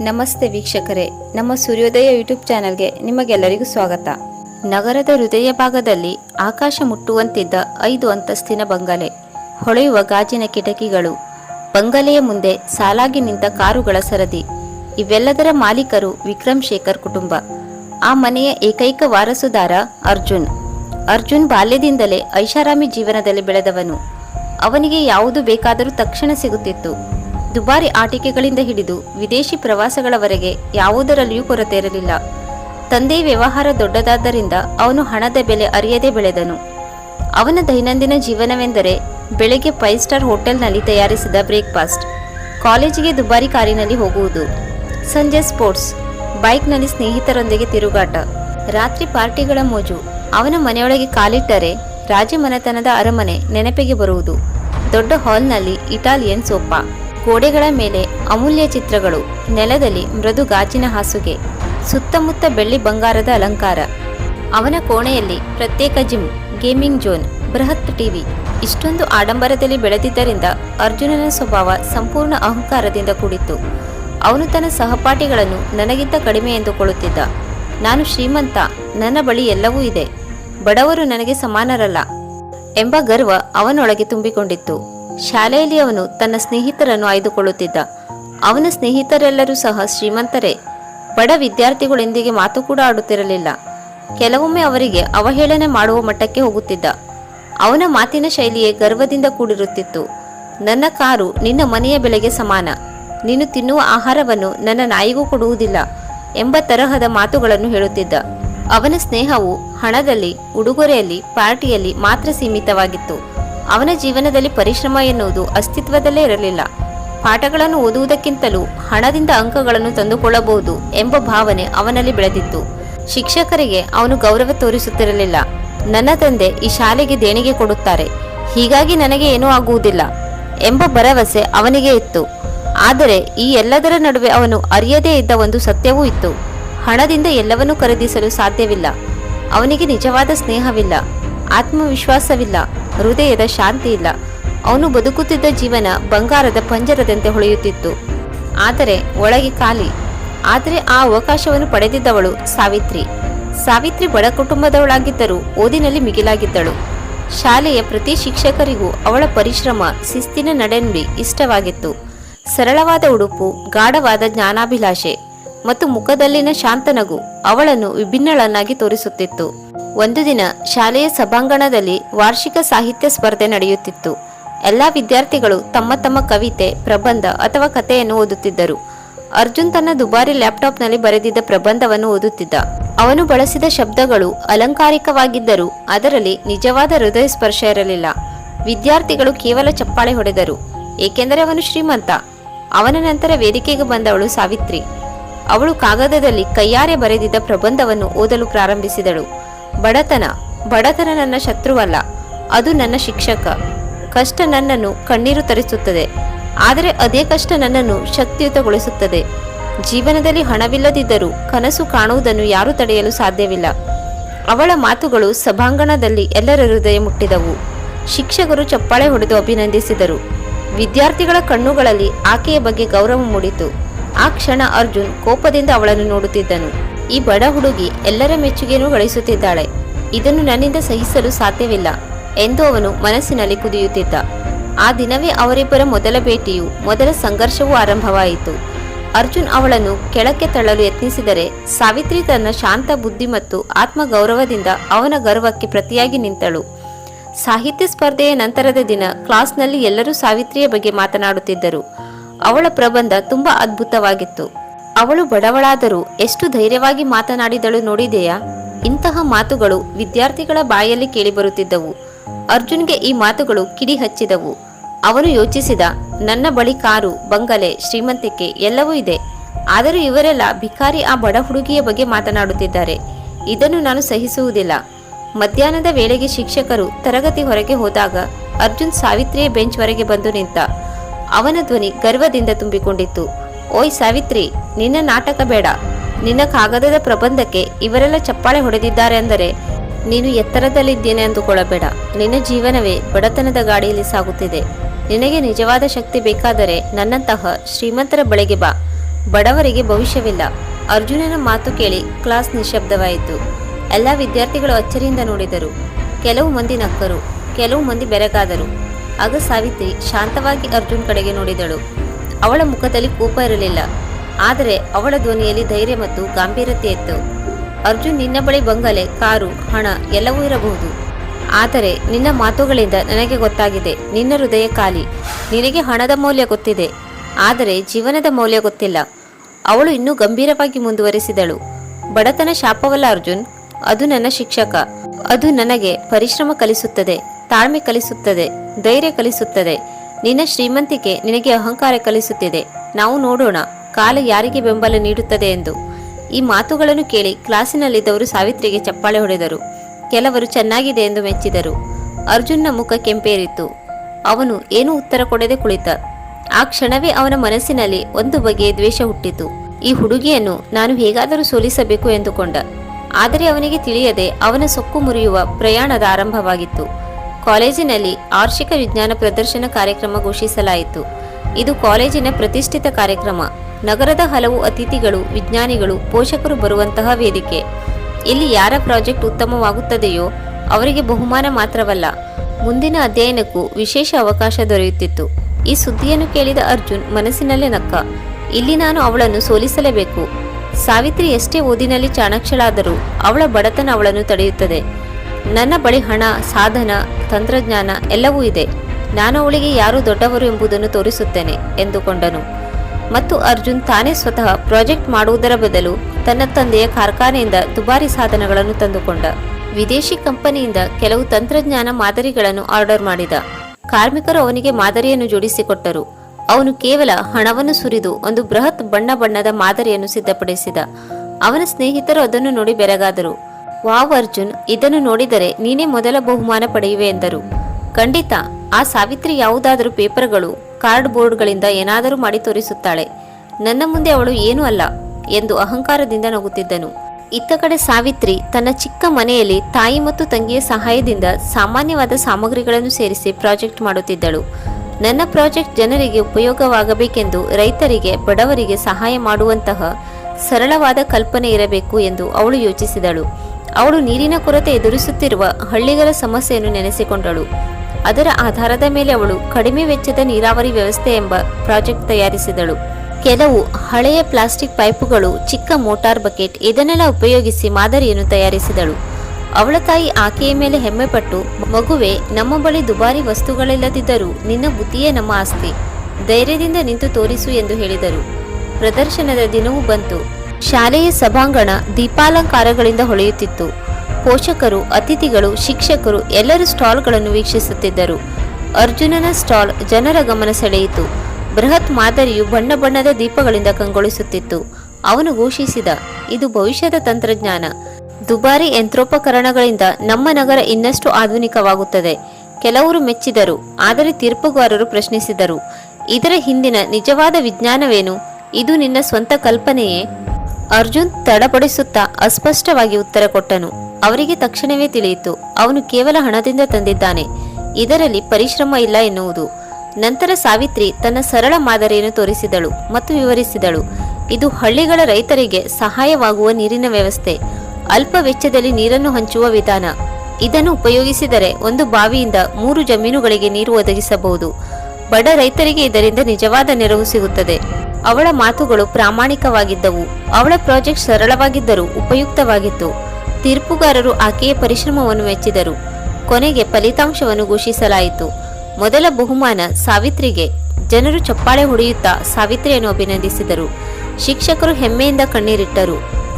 ನಮಸ್ತೆ ವೀಕ್ಷಕರೇ, ನಮ್ಮ ಸೂರ್ಯೋದಯ ಯೂಟ್ಯೂಬ್ ಚಾನೆಲ್ಗೆ ನಿಮಗೆಲ್ಲರಿಗೂ ಸ್ವಾಗತ. ನಗರದ ಹೃದಯ ಭಾಗದಲ್ಲಿ ಆಕಾಶ ಮುಟ್ಟುವಂತಿದ್ದ ಐದು ಅಂತಸ್ತಿನ ಬಂಗಲೆ, ಹೊಳೆಯುವ ಗಾಜಿನ ಕಿಟಕಿಗಳು, ಬಂಗಲೆಯ ಮುಂದೆ ಸಾಲಾಗಿ ನಿಂತ ಕಾರುಗಳ ಸರದಿ, ಇವೆಲ್ಲದರ ಮಾಲೀಕರು ವಿಕ್ರಮ್ ಶೇಖರ್ ಕುಟುಂಬ, ಆ ಮನೆಯ ಏಕೈಕ ವಾರಸುದಾರ ಅರ್ಜುನ್. ಅರ್ಜುನ್ ಬಾಲ್ಯದಿಂದಲೇ ಐಷಾರಾಮಿ ಜೀವನದಲ್ಲಿ ಬೆಳೆದವನು. ಅವನಿಗೆ ಯಾವುದು ಬೇಕಾದರೂ ತಕ್ಷಣ ಸಿಗುತ್ತಿತ್ತು. ದುಬಾರಿ ಆಟಿಕೆಗಳಿಂದ ಹಿಡಿದು ವಿದೇಶಿ ಪ್ರವಾಸಗಳವರೆಗೆ ಯಾವುದರಲ್ಲಿಯೂ ಕೊರತೆ ಇರಲಿಲ್ಲ ತಂದೆಯ ವ್ಯವಹಾರ ದೊಡ್ಡದಾದ್ದರಿಂದ ಅವನು ಹಣದ ಬೆಲೆ ಅರಿಯದೇ ಬೆಳೆದನು. ಅವನ ದೈನಂದಿನ ಜೀವನವೆಂದರೆ ಬೆಳಗ್ಗೆ ಫೈವ್ ಸ್ಟಾರ್ ಹೋಟೆಲ್ನಲ್ಲಿ ತಯಾರಿಸಿದ ಬ್ರೇಕ್ಫಾಸ್ಟ್, ಕಾಲೇಜಿಗೆ ದುಬಾರಿ ಕಾರಿನಲ್ಲಿ ಹೋಗುವುದು, ಸಂಜೆ ಸ್ಪೋರ್ಟ್ಸ್, ಬೈಕ್ನಲ್ಲಿ ಸ್ನೇಹಿತರೊಂದಿಗೆ ತಿರುಗಾಟ, ರಾತ್ರಿ ಪಾರ್ಟಿಗಳ ಮೋಜು, ಅವನ ಮನೆಯೊಳಗೆ ಕಾಲಿಟ್ಟರೆ ರಾಜಮನೆತನದ ಅರಮನೆ ನೆನಪಿಗೆ ಬರುವುದು, ದೊಡ್ಡ ಹಾಲ್ನಲ್ಲಿ ಇಟಾಲಿಯನ್ ಸೋಫಾ ಗೋಡೆಗಳ ಮೇಲೆ ಅಮೂಲ್ಯ ಚಿತ್ರಗಳು, ನೆಲದಲ್ಲಿ ಮೃದು ಗಾಜಿನ ಹಾಸುಗೆ, ಸುತ್ತಮುತ್ತ ಬೆಳ್ಳಿ ಬಂಗಾರದ ಅಲಂಕಾರ. ಅವನ ಕೋಣೆಯಲ್ಲಿ ಪ್ರತ್ಯೇಕ ಜಿಮ್, ಗೇಮಿಂಗ್ ಜೋನ್, ಬೃಹತ್ ಟಿವಿ. ಇಷ್ಟೊಂದು ಆಡಂಬರದಲ್ಲಿ ಬೆಳೆದಿದ್ದರಿಂದ ಅರ್ಜುನನ ಸ್ವಭಾವ ಸಂಪೂರ್ಣ ಅಹಂಕಾರದಿಂದ ಕೂಡಿತ್ತು. ಅವನು ತನ್ನ ಸಹಪಾಠಿಗಳನ್ನು ನನಗಿಂತ ಕಡಿಮೆ ಎಂದುಕೊಳ್ಳುತ್ತಿದ್ದ. ನಾನು ಶ್ರೀಮಂತ, ನನ್ನ ಬಳಿ ಎಲ್ಲವೂ ಇದೆ. ಬಡವರು ನನಗೆ ಸಮಾನರಲ್ಲ ಎಂಬ ಗರ್ವ ಅವನೊಳಗೆ ತುಂಬಿಕೊಂಡಿತ್ತು. ಶಾಲೆಯಲ್ಲಿ ಅವನು ತನ್ನ ಸ್ನೇಹಿತರನ್ನು ಆಯ್ದುಕೊಳ್ಳುತ್ತಿದ್ದ. ಅವನ ಸ್ನೇಹಿತರೆಲ್ಲರೂ ಸಹ ಶ್ರೀಮಂತರೇ. ಬಡ ವಿದ್ಯಾರ್ಥಿಗಳೊಂದಿಗೆ ಮಾತು ಕೂಡ ಆಡುತ್ತಿರಲಿಲ್ಲ. ಕೆಲವೊಮ್ಮೆ ಅವರಿಗೆ ಅವಹೇಳನೆ ಮಾಡುವ ಮಟ್ಟಕ್ಕೆ ಹೋಗುತ್ತಿದ್ದ. ಅವನ ಮಾತಿನ ಶೈಲಿಯೇ ಗರ್ವದಿಂದ ಕೂಡಿರುತ್ತಿತ್ತು. ನನ್ನ ಕಾರು ನಿನ್ನ ಮನೆಯ ಬೆಲೆಗೆ ಸಮಾನ. ನೀನು ತಿನ್ನುವ ಆಹಾರವನ್ನು ನನ್ನ ನಾಯಿಗೂ ಕೊಡುವುದಿಲ್ಲ ಎಂಬ ತರಹದ ಮಾತುಗಳನ್ನು ಹೇಳುತ್ತಿದ್ದ. ಅವನ ಸ್ನೇಹವು ಹಣದಲ್ಲಿ, ಉಡುಗೊರೆಯಲ್ಲಿ, ಪಾರ್ಟಿಯಲ್ಲಿ ಮಾತ್ರ ಸೀಮಿತವಾಗಿತ್ತು. ಅವನ ಜೀವನದಲ್ಲಿ ಪರಿಶ್ರಮ ಎನ್ನುವುದು ಅಸ್ತಿತ್ವದಲ್ಲೇ ಇರಲಿಲ್ಲ. ಪಾಠಗಳನ್ನು ಓದುವುದಕ್ಕಿಂತಲೂ ಹಣದಿಂದ ಅಂಕಗಳನ್ನು ತಂದುಕೊಳ್ಳಬಹುದು ಎಂಬ ಭಾವನೆ ಅವನಲ್ಲಿ ಬೆಳೆದಿತ್ತು. ಶಿಕ್ಷಕರಿಗೆ ಅವನು ಗೌರವ ತೋರಿಸುತ್ತಿರಲಿಲ್ಲ. ನನ್ನ ತಂದೆ ಈ ಶಾಲೆಗೆ ದೇಣಿಗೆ ಕೊಡುತ್ತಾರೆ. ಹೀಗಾಗಿ ನನಗೆ ಏನೂ ಆಗುವುದಿಲ್ಲ ಎಂಬ ಭರವಸೆ ಅವನಿಗೆ ಇತ್ತು. ಆದರೆ ಈ ಎಲ್ಲದರ ನಡುವೆ ಅವನು ಅರಿಯದೇ ಇದ್ದ ಒಂದು ಸತ್ಯವೂ ಇತ್ತು. ಹಣದಿಂದ ಎಲ್ಲವನ್ನೂ ಖರೀದಿಸಲು ಸಾಧ್ಯವಿಲ್ಲ. ಅವನಿಗೆ ನಿಜವಾದ ಸ್ನೇಹವಿಲ್ಲ. ಆತ್ಮವಿಶ್ವಾಸವಿಲ್ಲ. ಹೃದಯದ ಶಾಂತಿ ಇಲ್ಲ. ಅವನು ಬದುಕುತ್ತಿದ್ದ ಜೀವನ ಬಂಗಾರದ ಪಂಜರದಂತೆ ಹೊಳೆಯುತ್ತಿತ್ತು. ಆದರೆ ಒಳಗೆ ಖಾಲಿ. ಆದರೆ ಆ ಅವಕಾಶವನ್ನು ಪಡೆದಿದ್ದವಳು ಸಾವಿತ್ರಿ. ಸಾವಿತ್ರಿ ಬಡ ಕುಟುಂಬದವಳಾಗಿದ್ದರೂ ಓದಿನಲ್ಲಿ ಮಿಗಿಲಾಗಿದ್ದಳು. ಶಾಲೆಯ ಪ್ರತಿ ಶಿಕ್ಷಕರಿಗೂ ಅವಳ ಪರಿಶ್ರಮ, ಶಿಸ್ತಿನ ನಡೆನುಡಿ ಇಷ್ಟವಾಗಿತ್ತು. ಸರಳವಾದ ಉಡುಪು, ಗಾಢವಾದ ಜ್ಞಾನಾಭಿಲಾಷೆ ಮತ್ತು ಮುಖದಲ್ಲಿನ ಶಾಂತನಗು ಅವಳನ್ನು ವಿಭಿನ್ನಳನ್ನಾಗಿ ತೋರಿಸುತ್ತಿತ್ತು. ಒಂದು ದಿನ ಶಾಲೆಯ ಸಭಾಂಗಣದಲ್ಲಿ ವಾರ್ಷಿಕ ಸಾಹಿತ್ಯ ಸ್ಪರ್ಧೆ ನಡೆಯುತ್ತಿತ್ತು. ಎಲ್ಲ ವಿದ್ಯಾರ್ಥಿಗಳು ತಮ್ಮ ತಮ್ಮ ಕವಿತೆ, ಪ್ರಬಂಧ ಅಥವಾ ಕಥೆಯನ್ನು ಓದುತ್ತಿದ್ದರು. ಅರ್ಜುನ್ ತನ್ನ ದುಬಾರಿ ಲ್ಯಾಪ್ಟಾಪ್ನಲ್ಲಿ ಬರೆದಿದ್ದ ಪ್ರಬಂಧವನ್ನು ಓದುತ್ತಿದ್ದ. ಅವನು ಬಳಸಿದ ಶಬ್ದಗಳು ಅಲಂಕಾರಿಕವಾಗಿದ್ದರೂ ಅದರಲ್ಲಿ ನಿಜವಾದ ಹೃದಯ ಸ್ಪರ್ಶ ಇರಲಿಲ್ಲ. ವಿದ್ಯಾರ್ಥಿಗಳು ಕೇವಲ ಚಪ್ಪಾಳೆ ಹೊಡೆದರು. ಏಕೆಂದರೆ ಅವನು ಶ್ರೀಮಂತ. ಅವನ ನಂತರ ವೇದಿಕೆಗೆ ಬಂದವಳು ಸಾವಿತ್ರಿ. ಅವಳು ಕಾಗದದಲ್ಲಿ ಕೈಯಾರೆ ಬರೆದಿದ್ದ ಪ್ರಬಂಧವನ್ನು ಓದಲು ಪ್ರಾರಂಭಿಸಿದಳು. ಬಡತನ. ಬಡತನ ನನ್ನ ಶತ್ರುವಲ್ಲ. ಅದು ನನ್ನ ಶಿಕ್ಷಕ. ಕಷ್ಟ ನನ್ನನ್ನು ಕಣ್ಣೀರು ತರಿಸುತ್ತದೆ. ಆದರೆ ಅದೇ ಕಷ್ಟ ನನ್ನನ್ನು ಶಕ್ತಿಯುತಗೊಳಿಸುತ್ತದೆ. ಜೀವನದಲ್ಲಿ ಹಣವಿಲ್ಲದಿದ್ದರೂ ಕನಸು ಕಾಣುವುದನ್ನು ಯಾರೂ ತಡೆಯಲು ಸಾಧ್ಯವಿಲ್ಲ. ಅವಳ ಮಾತುಗಳು ಸಭಾಂಗಣದಲ್ಲಿ ಎಲ್ಲರ ಹೃದಯ ಮುಟ್ಟಿದವು. ಶಿಕ್ಷಕರು ಚಪ್ಪಾಳೆ ಹೊಡೆದು ಅಭಿನಂದಿಸಿದರು. ವಿದ್ಯಾರ್ಥಿಗಳ ಕಣ್ಣುಗಳಲ್ಲಿ ಆಕೆಯ ಬಗ್ಗೆ ಗೌರವ ಮೂಡಿತು. ಆ ಕ್ಷಣ ಅರ್ಜುನ್ ಕೋಪದಿಂದ ಅವಳನ್ನು ನೋಡುತ್ತಿದ್ದನು. ಈ ಬಡ ಹುಡುಗಿ ಎಲ್ಲರ ಮೆಚ್ಚುಗೆಯನ್ನು ಗಳಿಸುತ್ತಿದ್ದಾಳೆ. ಇದನ್ನು ನನ್ನಿಂದ ಸಹಿಸಲು ಸಾಧ್ಯವಿಲ್ಲ ಎಂದು ಅವನು ಮನಸ್ಸಿನಲ್ಲಿ ಕುದಿಯುತ್ತಿದ್ದ. ಆ ದಿನವೇ ಅವರಿಬ್ಬರ ಮೊದಲ ಭೇಟಿಯು, ಮೊದಲ ಸಂಘರ್ಷವೂ ಆರಂಭವಾಯಿತು. ಅರ್ಜುನ್ ಅವಳನ್ನು ಕೆಳಕ್ಕೆ ತಳ್ಳಲು ಯತ್ನಿಸಿದರೆ ಸಾವಿತ್ರಿ ತನ್ನ ಶಾಂತ ಬುದ್ಧಿ ಮತ್ತು ಆತ್ಮಗೌರವದಿಂದ ಅವನ ಗರ್ವಕ್ಕೆ ಪ್ರತಿಯಾಗಿ ನಿಂತಳು. ಸಾಹಿತ್ಯ ಸ್ಪರ್ಧೆಯ ನಂತರದ ದಿನ ಕ್ಲಾಸ್ನಲ್ಲಿ ಎಲ್ಲರೂ ಸಾವಿತ್ರಿಯ ಬಗ್ಗೆ ಮಾತನಾಡುತ್ತಿದ್ದರು. ಅವಳ ಪ್ರಬಂಧ ತುಂಬಾ ಅದ್ಭುತವಾಗಿತ್ತು. ಅವಳು ಬಡವಳಾದರೂ ಎಷ್ಟು ಧೈರ್ಯವಾಗಿ ಮಾತನಾಡಿದಳು ನೋಡಿದೆಯಾ ಇಂತಹ ಮಾತುಗಳು ವಿದ್ಯಾರ್ಥಿಗಳ ಬಾಯಲ್ಲಿ ಕೇಳಿಬರುತ್ತಿದ್ದವು. ಅರ್ಜುನ್ಗೆ ಈ ಮಾತುಗಳು ಕಿಡಿ ಹಚ್ಚಿದವು ಅವನು ಯೋಚಿಸಿದ, ನನ್ನ ಬಳಿ ಕಾರು, ಬಂಗಲೆ, ಶ್ರೀಮಂತಿಕೆ ಎಲ್ಲವೂ ಇದೆ. ಆದರೂ ಇವರೆಲ್ಲ ಭಿಕಾರಿ ಆ ಬಡ ಹುಡುಗಿಯ ಬಗ್ಗೆ ಮಾತನಾಡುತ್ತಿದ್ದಾರೆ. ಇದನ್ನು ನಾನು ಸಹಿಸುವುದಿಲ್ಲ. ಮಧ್ಯಾಹ್ನದ ವೇಳೆಗೆ ಶಿಕ್ಷಕರು ತರಗತಿ ಹೊರಗೆ ಹೋದಾಗ ಅರ್ಜುನ್ ಸಾವಿತ್ರಿಯ ಬೆಂಚ್ವರೆಗೆ ಬಂದು ನಿಂತ. ಅವನ ಧ್ವನಿ ಗರ್ವದಿಂದ ತುಂಬಿಕೊಂಡಿತ್ತು. ಓಯ್ ಸಾವಿತ್ರಿ, ನಿನ್ನ ನಾಟಕ ಬೇಡ. ನಿನ್ನ ಕಾಗದದ ಪ್ರಬಂಧಕ್ಕೆ ಇವರೆಲ್ಲ ಚಪ್ಪಾಳೆ ಹೊಡೆದಿದ್ದಾರೆ ಅಂದರೆ ನೀನು ಎತ್ತರದಲ್ಲಿದ್ದೇನೆ ಅಂದುಕೊಳ್ಳಬೇಡ. ನಿನ್ನ ಜೀವನವೇ ಬಡತನದ ಗಾಡಿಯಲ್ಲಿ ಸಾಗುತ್ತಿದೆ. ನಿನಗೆ ನಿಜವಾದ ಶಕ್ತಿ ಬೇಕಾದರೆ ನನ್ನಂತಹ ಶ್ರೀಮಂತರ ಬಳಿಗೆ ಬಾ. ಬಡವರಿಗೆ ಭವಿಷ್ಯವಿಲ್ಲ. ಅರ್ಜುನನ ಮಾತು ಕೇಳಿ ಕ್ಲಾಸ್ ನಿಶಬ್ದವಾಯಿತು ಎಲ್ಲ ವಿದ್ಯಾರ್ಥಿಗಳು ಅಚ್ಚರಿಯಿಂದ ನೋಡಿದರು. ಕೆಲವು ಮಂದಿ ನಕ್ಕರು, ಕೆಲವು ಮಂದಿ ಬೆರಗಾದರು. ಆಗ ಸಾವಿತ್ರಿ ಶಾಂತವಾಗಿ ಅರ್ಜುನ್ ಕಡೆಗೆ ನೋಡಿದಳು. ಅವಳ ಮುಖದಲ್ಲಿ ಕೋಪ ಇರಲಿಲ್ಲ. ಆದರೆ ಅವಳ ಧ್ವನಿಯಲ್ಲಿ ಧೈರ್ಯ ಮತ್ತು ಗಾಂಭೀರ್ಯತೆ ಇತ್ತು. ಅರ್ಜುನ್ ನಿನ್ನ ಬಳಿ ಬಂಗಲೆ, ಕಾರು, ಹಣ ಎಲ್ಲವೂ ಇರಬಹುದು. ಆದರೆ ನಿನ್ನ ಮಾತುಗಳಿಂದ ನನಗೆ ಗೊತ್ತಾಗಿದೆ, ನಿನ್ನ ಹೃದಯ ಖಾಲಿ. ನಿನಗೆ ಹಣದ ಮೌಲ್ಯ ಗೊತ್ತಿದೆ. ಆದರೆ ಜೀವನದ ಮೌಲ್ಯ ಗೊತ್ತಿಲ್ಲ. ಅವಳು ಇನ್ನೂ ಗಂಭೀರವಾಗಿ ಮುಂದುವರೆಸಿದಳು. ಬಡತನ ಶಾಪವಲ್ಲ ಅರ್ಜುನ್. ಅದು ನನ್ನ ಶಿಕ್ಷಕ. ಅದು ನನಗೆ ಪರಿಶ್ರಮ ಕಲಿಸುತ್ತದೆ, ತಾಳ್ಮೆ ಕಲಿಸುತ್ತದೆ, ಧೈರ್ಯ ಕಲಿಸುತ್ತದೆ. ನಿನ್ನ ಶ್ರೀಮಂತಿಕೆ ನಿನಗೆ ಅಹಂಕಾರ ಕಲಿಸುತ್ತಿದೆ. ನಾವು ನೋಡೋಣ, ಕಾಲ ಯಾರಿಗೆ ಬೆಂಬಲ ನೀಡುತ್ತದೆ ಎಂದು. ಈ ಮಾತುಗಳನ್ನು ಕೇಳಿ ಕ್ಲಾಸಿನಲ್ಲಿದ್ದವರು ಸಾವಿತ್ರಿಗೆ ಚಪ್ಪಾಳೆ ಹೊಡೆದರು. ಕೆಲವರು ಚೆನ್ನಾಗಿದೆ ಎಂದು ಮೆಚ್ಚಿದರು. ಅರ್ಜುನ್ನ ಮುಖ ಕೆಂಪೇರಿತ್ತು. ಅವನು ಏನೂ ಉತ್ತರ ಕೊಡದೆ ಕುಳಿತ. ಆ ಕ್ಷಣವೇ ಅವನ ಮನಸ್ಸಿನಲ್ಲಿ ಒಂದು ಬಗೆಯ ದ್ವೇಷ ಹುಟ್ಟಿತು. ಈ ಹುಡುಗಿಯನ್ನು ನಾನು ಹೇಗಾದರೂ ಸೋಲಿಸಬೇಕು ಎಂದುಕೊಂಡ. ಆದರೆ ಅವನಿಗೆ ತಿಳಿಯದೆ ಅವನ ಸೊಕ್ಕು ಮುರಿಯುವ ಪ್ರಯಾಣದ ಆರಂಭವಾಗಿತ್ತು. ಕಾಲೇಜಿನಲ್ಲಿ ಆರ್ಷಿಕ ವಿಜ್ಞಾನ ಪ್ರದರ್ಶನ ಕಾರ್ಯಕ್ರಮ ಘೋಷಿಸಲಾಯಿತು. ಇದು ಕಾಲೇಜಿನ ಪ್ರತಿಷ್ಠಿತ ಕಾರ್ಯಕ್ರಮ. ನಗರದ ಹಲವು ಅತಿಥಿಗಳು, ವಿಜ್ಞಾನಿಗಳು, ಪೋಷಕರು ಬರುವಂತಹ ವೇದಿಕೆ. ಇಲ್ಲಿ ಯಾರ ಪ್ರಾಜೆಕ್ಟ್ ಉತ್ತಮವಾಗುತ್ತದೆಯೋ ಅವರಿಗೆ ಬಹುಮಾನ ಮಾತ್ರವಲ್ಲ, ಮುಂದಿನ ಅಧ್ಯಯನಕ್ಕೂ ವಿಶೇಷ ಅವಕಾಶ ದೊರೆಯುತ್ತಿತ್ತು. ಈ ಸುದ್ದಿಯನ್ನು ಕೇಳಿದ ಅರ್ಜುನ್ ಮನಸ್ಸಿನಲ್ಲೇ ನಕ್ಕ, ಇಲ್ಲಿ ನಾನು ಅವಳನ್ನು ಸೋಲಿಸಲೇಬೇಕು. ಸಾವಿತ್ರಿ ಎಷ್ಟೇ ಓದಿನಲ್ಲಿ ಚಾಣಾಕ್ಷಳಾದರೂ ಅವಳ ಬಡತನ ಅವಳನ್ನು ತಡೆಯುತ್ತದೆ. ನನ್ನ ಬಳಿ ಹಣ, ಸಾಧನ, ತಂತ್ರಜ್ಞಾನ ಎಲ್ಲವೂ ಇದೆ. ನಾನು ಅವಳಿಗೆ ಯಾರು ದೊಡ್ಡವರು ಎಂಬುದನ್ನು ತೋರಿಸುತ್ತೇನೆ ಎಂದುಕೊಂಡನು. ಮತ್ತು ಅರ್ಜುನ್ ತಾನೇ ಸ್ವತಃ ಪ್ರಾಜೆಕ್ಟ್ ಮಾಡುವುದರ ಬದಲು ತನ್ನ ತಂದೆಯ ಕಾರ್ಖಾನೆಯಿಂದ ದುಬಾರಿ ಸಾಧನಗಳನ್ನು ತಂದುಕೊಂಡ. ವಿದೇಶಿ ಕಂಪನಿಯಿಂದ ಕೆಲವು ತಂತ್ರಜ್ಞಾನ ಮಾದರಿಗಳನ್ನು ಆರ್ಡರ್ ಮಾಡಿದ. ಕಾರ್ಮಿಕರು ಅವನಿಗೆ ಮಾದರಿಯನ್ನು ಜೋಡಿಸಿಕೊಟ್ಟರು. ಅವನು ಕೇವಲ ಹಣವನ್ನು ಸುರಿದು ಒಂದು ಬೃಹತ್ ಬಣ್ಣ ಬಣ್ಣದ ಮಾದರಿಯನ್ನು ಸಿದ್ಧಪಡಿಸಿದ. ಅವನ ಸ್ನೇಹಿತರು ಅದನ್ನು ನೋಡಿ ಬೆರಗಾದರು. ವಾವ್ ಅರ್ಜುನ್, ಇದನ್ನು ನೋಡಿದರೆ ನೀನೇ ಮೊದಲ ಬಹುಮಾನ ಪಡೆಯುವೆ ಎಂದರು. ಖಂಡಿತ, ಆ ಸಾವಿತ್ರಿ ಯಾವುದಾದರೂ ಪೇಪರ್ಗಳು ಕಾರ್ಡ್ ಬೋರ್ಡ್ಗಳಿಂದ ಏನಾದರೂ ಮಾಡಿ ತೋರಿಸುತ್ತಾಳೆ. ನನ್ನ ಮುಂದೆ ಅವಳು ಏನೂ ಅಲ್ಲ ಎಂದು ಅಹಂಕಾರದಿಂದ ನಗುತ್ತಿದ್ದನು. ಇತ್ತ ಕಡೆ ಸಾವಿತ್ರಿ ತನ್ನ ಚಿಕ್ಕ ಮನೆಯಲ್ಲಿ ತಾಯಿ ಮತ್ತು ತಂಗಿಯ ಸಹಾಯದಿಂದ ಸಾಮಾನ್ಯವಾದ ಸಾಮಗ್ರಿಗಳನ್ನು ಸೇರಿಸಿ ಪ್ರಾಜೆಕ್ಟ್ ಮಾಡುತ್ತಿದ್ದಳು. ನನ್ನ ಪ್ರಾಜೆಕ್ಟ್ ಜನರಿಗೆ ಉಪಯೋಗವಾಗಬೇಕೆಂದು ರೈತರಿಗೆ, ಬಡವರಿಗೆ ಸಹಾಯ ಮಾಡುವಂತಹ ಸರಳವಾದ ಕಲ್ಪನೆ ಇರಬೇಕು ಎಂದು ಅವಳು ಯೋಚಿಸಿದಳು. ಅವಳು ನೀರಿನ ಕೊರತೆ ಎದುರಿಸುತ್ತಿರುವ ಹಳ್ಳಿಗಳ ಸಮಸ್ಯೆಯನ್ನು ನೆನೆಸಿಕೊಂಡಳು. ಅದರ ಆಧಾರದ ಮೇಲೆ ಅವಳು ಕಡಿಮೆ ವೆಚ್ಚದ ನೀರಾವರಿ ವ್ಯವಸ್ಥೆ ಎಂಬ ಪ್ರಾಜೆಕ್ಟ್ ತಯಾರಿಸಿದಳು. ಕೆಲವು ಹಳೆಯ ಪ್ಲಾಸ್ಟಿಕ್ ಪೈಪುಗಳು, ಚಿಕ್ಕ ಮೋಟಾರ್ ಬಕೆಟ್ ಇದನ್ನೆಲ್ಲ ಉಪಯೋಗಿಸಿ ಮಾದರಿಯನ್ನು ತಯಾರಿಸಿದಳು. ಅವಳ ತಾಯಿ ಆಕೆಯ ಮೇಲೆ ಹೆಮ್ಮೆಪಟ್ಟು ಮಗುವೆ, ನಮ್ಮ ಬಳಿ ದುಬಾರಿ ವಸ್ತುಗಳಿಲ್ಲದಿದ್ದರೂ ನಿನ್ನ ಬುದ್ಧಿಯೇ ನಮ್ಮ ಆಸ್ತಿ. ಧೈರ್ಯದಿಂದ ನಿಂತು ತೋರಿಸು ಎಂದು ಹೇಳಿದರು. ಪ್ರದರ್ಶನದ ದಿನವೂ ಬಂತು. ಶಾಲೆಯ ಸಭಾಂಗಣ ದೀಪಾಲಂಕಾರಗಳಿಂದ ಹೊಳೆಯುತ್ತಿತ್ತು. ಪೋಷಕರು, ಅತಿಥಿಗಳು, ಶಿಕ್ಷಕರು ಎಲ್ಲರೂ ಸ್ಟಾಲ್ಗಳನ್ನು ವೀಕ್ಷಿಸುತ್ತಿದ್ದರು. ಅರ್ಜುನನ ಸ್ಟಾಲ್ ಜನರ ಗಮನ ಸೆಳೆಯಿತು. ಬೃಹತ್ ಮಾದರಿಯು ಬಣ್ಣ ಬಣ್ಣದ ದೀಪಗಳಿಂದ ಕಂಗೊಳಿಸುತ್ತಿತ್ತು. ಅವನು ಘೋಷಿಸಿದ, ಇದು ಭವಿಷ್ಯದ ತಂತ್ರಜ್ಞಾನ. ದುಬಾರಿ ಯಂತ್ರೋಪಕರಣಗಳಿಂದ ನಮ್ಮ ನಗರ ಇನ್ನಷ್ಟು ಆಧುನಿಕವಾಗುತ್ತದೆ. ಕೆಲವರು ಮೆಚ್ಚಿದರು, ಆದರೆ ತೀರ್ಪುಗಾರರು ಪ್ರಶ್ನಿಸಿದರು. ಇದರ ಹಿಂದಿನ ನಿಜವಾದ ವಿಜ್ಞಾನವೇನು? ಇದು ನಿನ್ನ ಸ್ವಂತ ಕಲ್ಪನೆಯೇ? ಅರ್ಜುನ್ ತಡಪಡಿಸುತ್ತಾ ಅಸ್ಪಷ್ಟವಾಗಿ ಉತ್ತರ ಕೊಟ್ಟನು. ಅವರಿಗೆ ತಕ್ಷಣವೇ ತಿಳಿಯಿತು. ಅವನು ಕೇವಲ ಹಣದಿಂದ ತಂದಿದ್ದಾನೆ. ಇದರಲ್ಲಿ ಪರಿಶ್ರಮ ಇಲ್ಲ ಎನ್ನುವುದು. ನಂತರ ಸಾವಿತ್ರಿ ತನ್ನ ಸರಳ ಮಾದರಿಯನ್ನು ತೋರಿಸಿದಳು ಮತ್ತು ವಿವರಿಸಿದಳು. ಇದು ಹಳ್ಳಿಗಳ ರೈತರಿಗೆ ಸಹಾಯವಾಗುವ ನೀರಿನ ವ್ಯವಸ್ಥೆ. ಅಲ್ಪ ವೆಚ್ಚದಲ್ಲಿ ನೀರನ್ನು ಹಂಚುವ ವಿಧಾನ. ಇದನ್ನು ಉಪಯೋಗಿಸಿದರೆ ಒಂದು ಬಾವಿಯಿಂದ ಮೂರು ಜಮೀನುಗಳಿಗೆ ನೀರು ಒದಗಿಸಬಹುದು. ಬಡ ರೈತರಿಗೆ ಇದರಿಂದ ನಿಜವಾದ ನೆರವು ಸಿಗುತ್ತದೆ. ಅವಳ ಮಾತುಗಳು ಪ್ರಾಮಾಣಿಕವಾಗಿದ್ದವು. ಅವಳ ಪ್ರಾಜೆಕ್ಟ್ ಸರಳವಾಗಿದ್ದರೂ ಉಪಯುಕ್ತವಾಗಿತ್ತು. ತೀರ್ಪುಗಾರರು ಆಕೆಯ ಪರಿಶ್ರಮವನ್ನು ಮೆಚ್ಚಿದರು. ಕೊನೆಗೆ ಫಲಿತಾಂಶವನ್ನು ಘೋಷಿಸಲಾಯಿತು. ಮೊದಲ ಬಹುಮಾನ ಸಾವಿತ್ರಿಗೆ. ಜನರು ಚಪ್ಪಾಳೆ ಹೊಡೆಯುತ್ತಾ ಸಾವಿತ್ರಿಯನ್ನು ಅಭಿನಂದಿಸಿದರು. ಶಿಕ್ಷಕರು ಹೆಮ್ಮೆಯಿಂದ ಕಣ್ಣೀರಿಟ್ಟರು.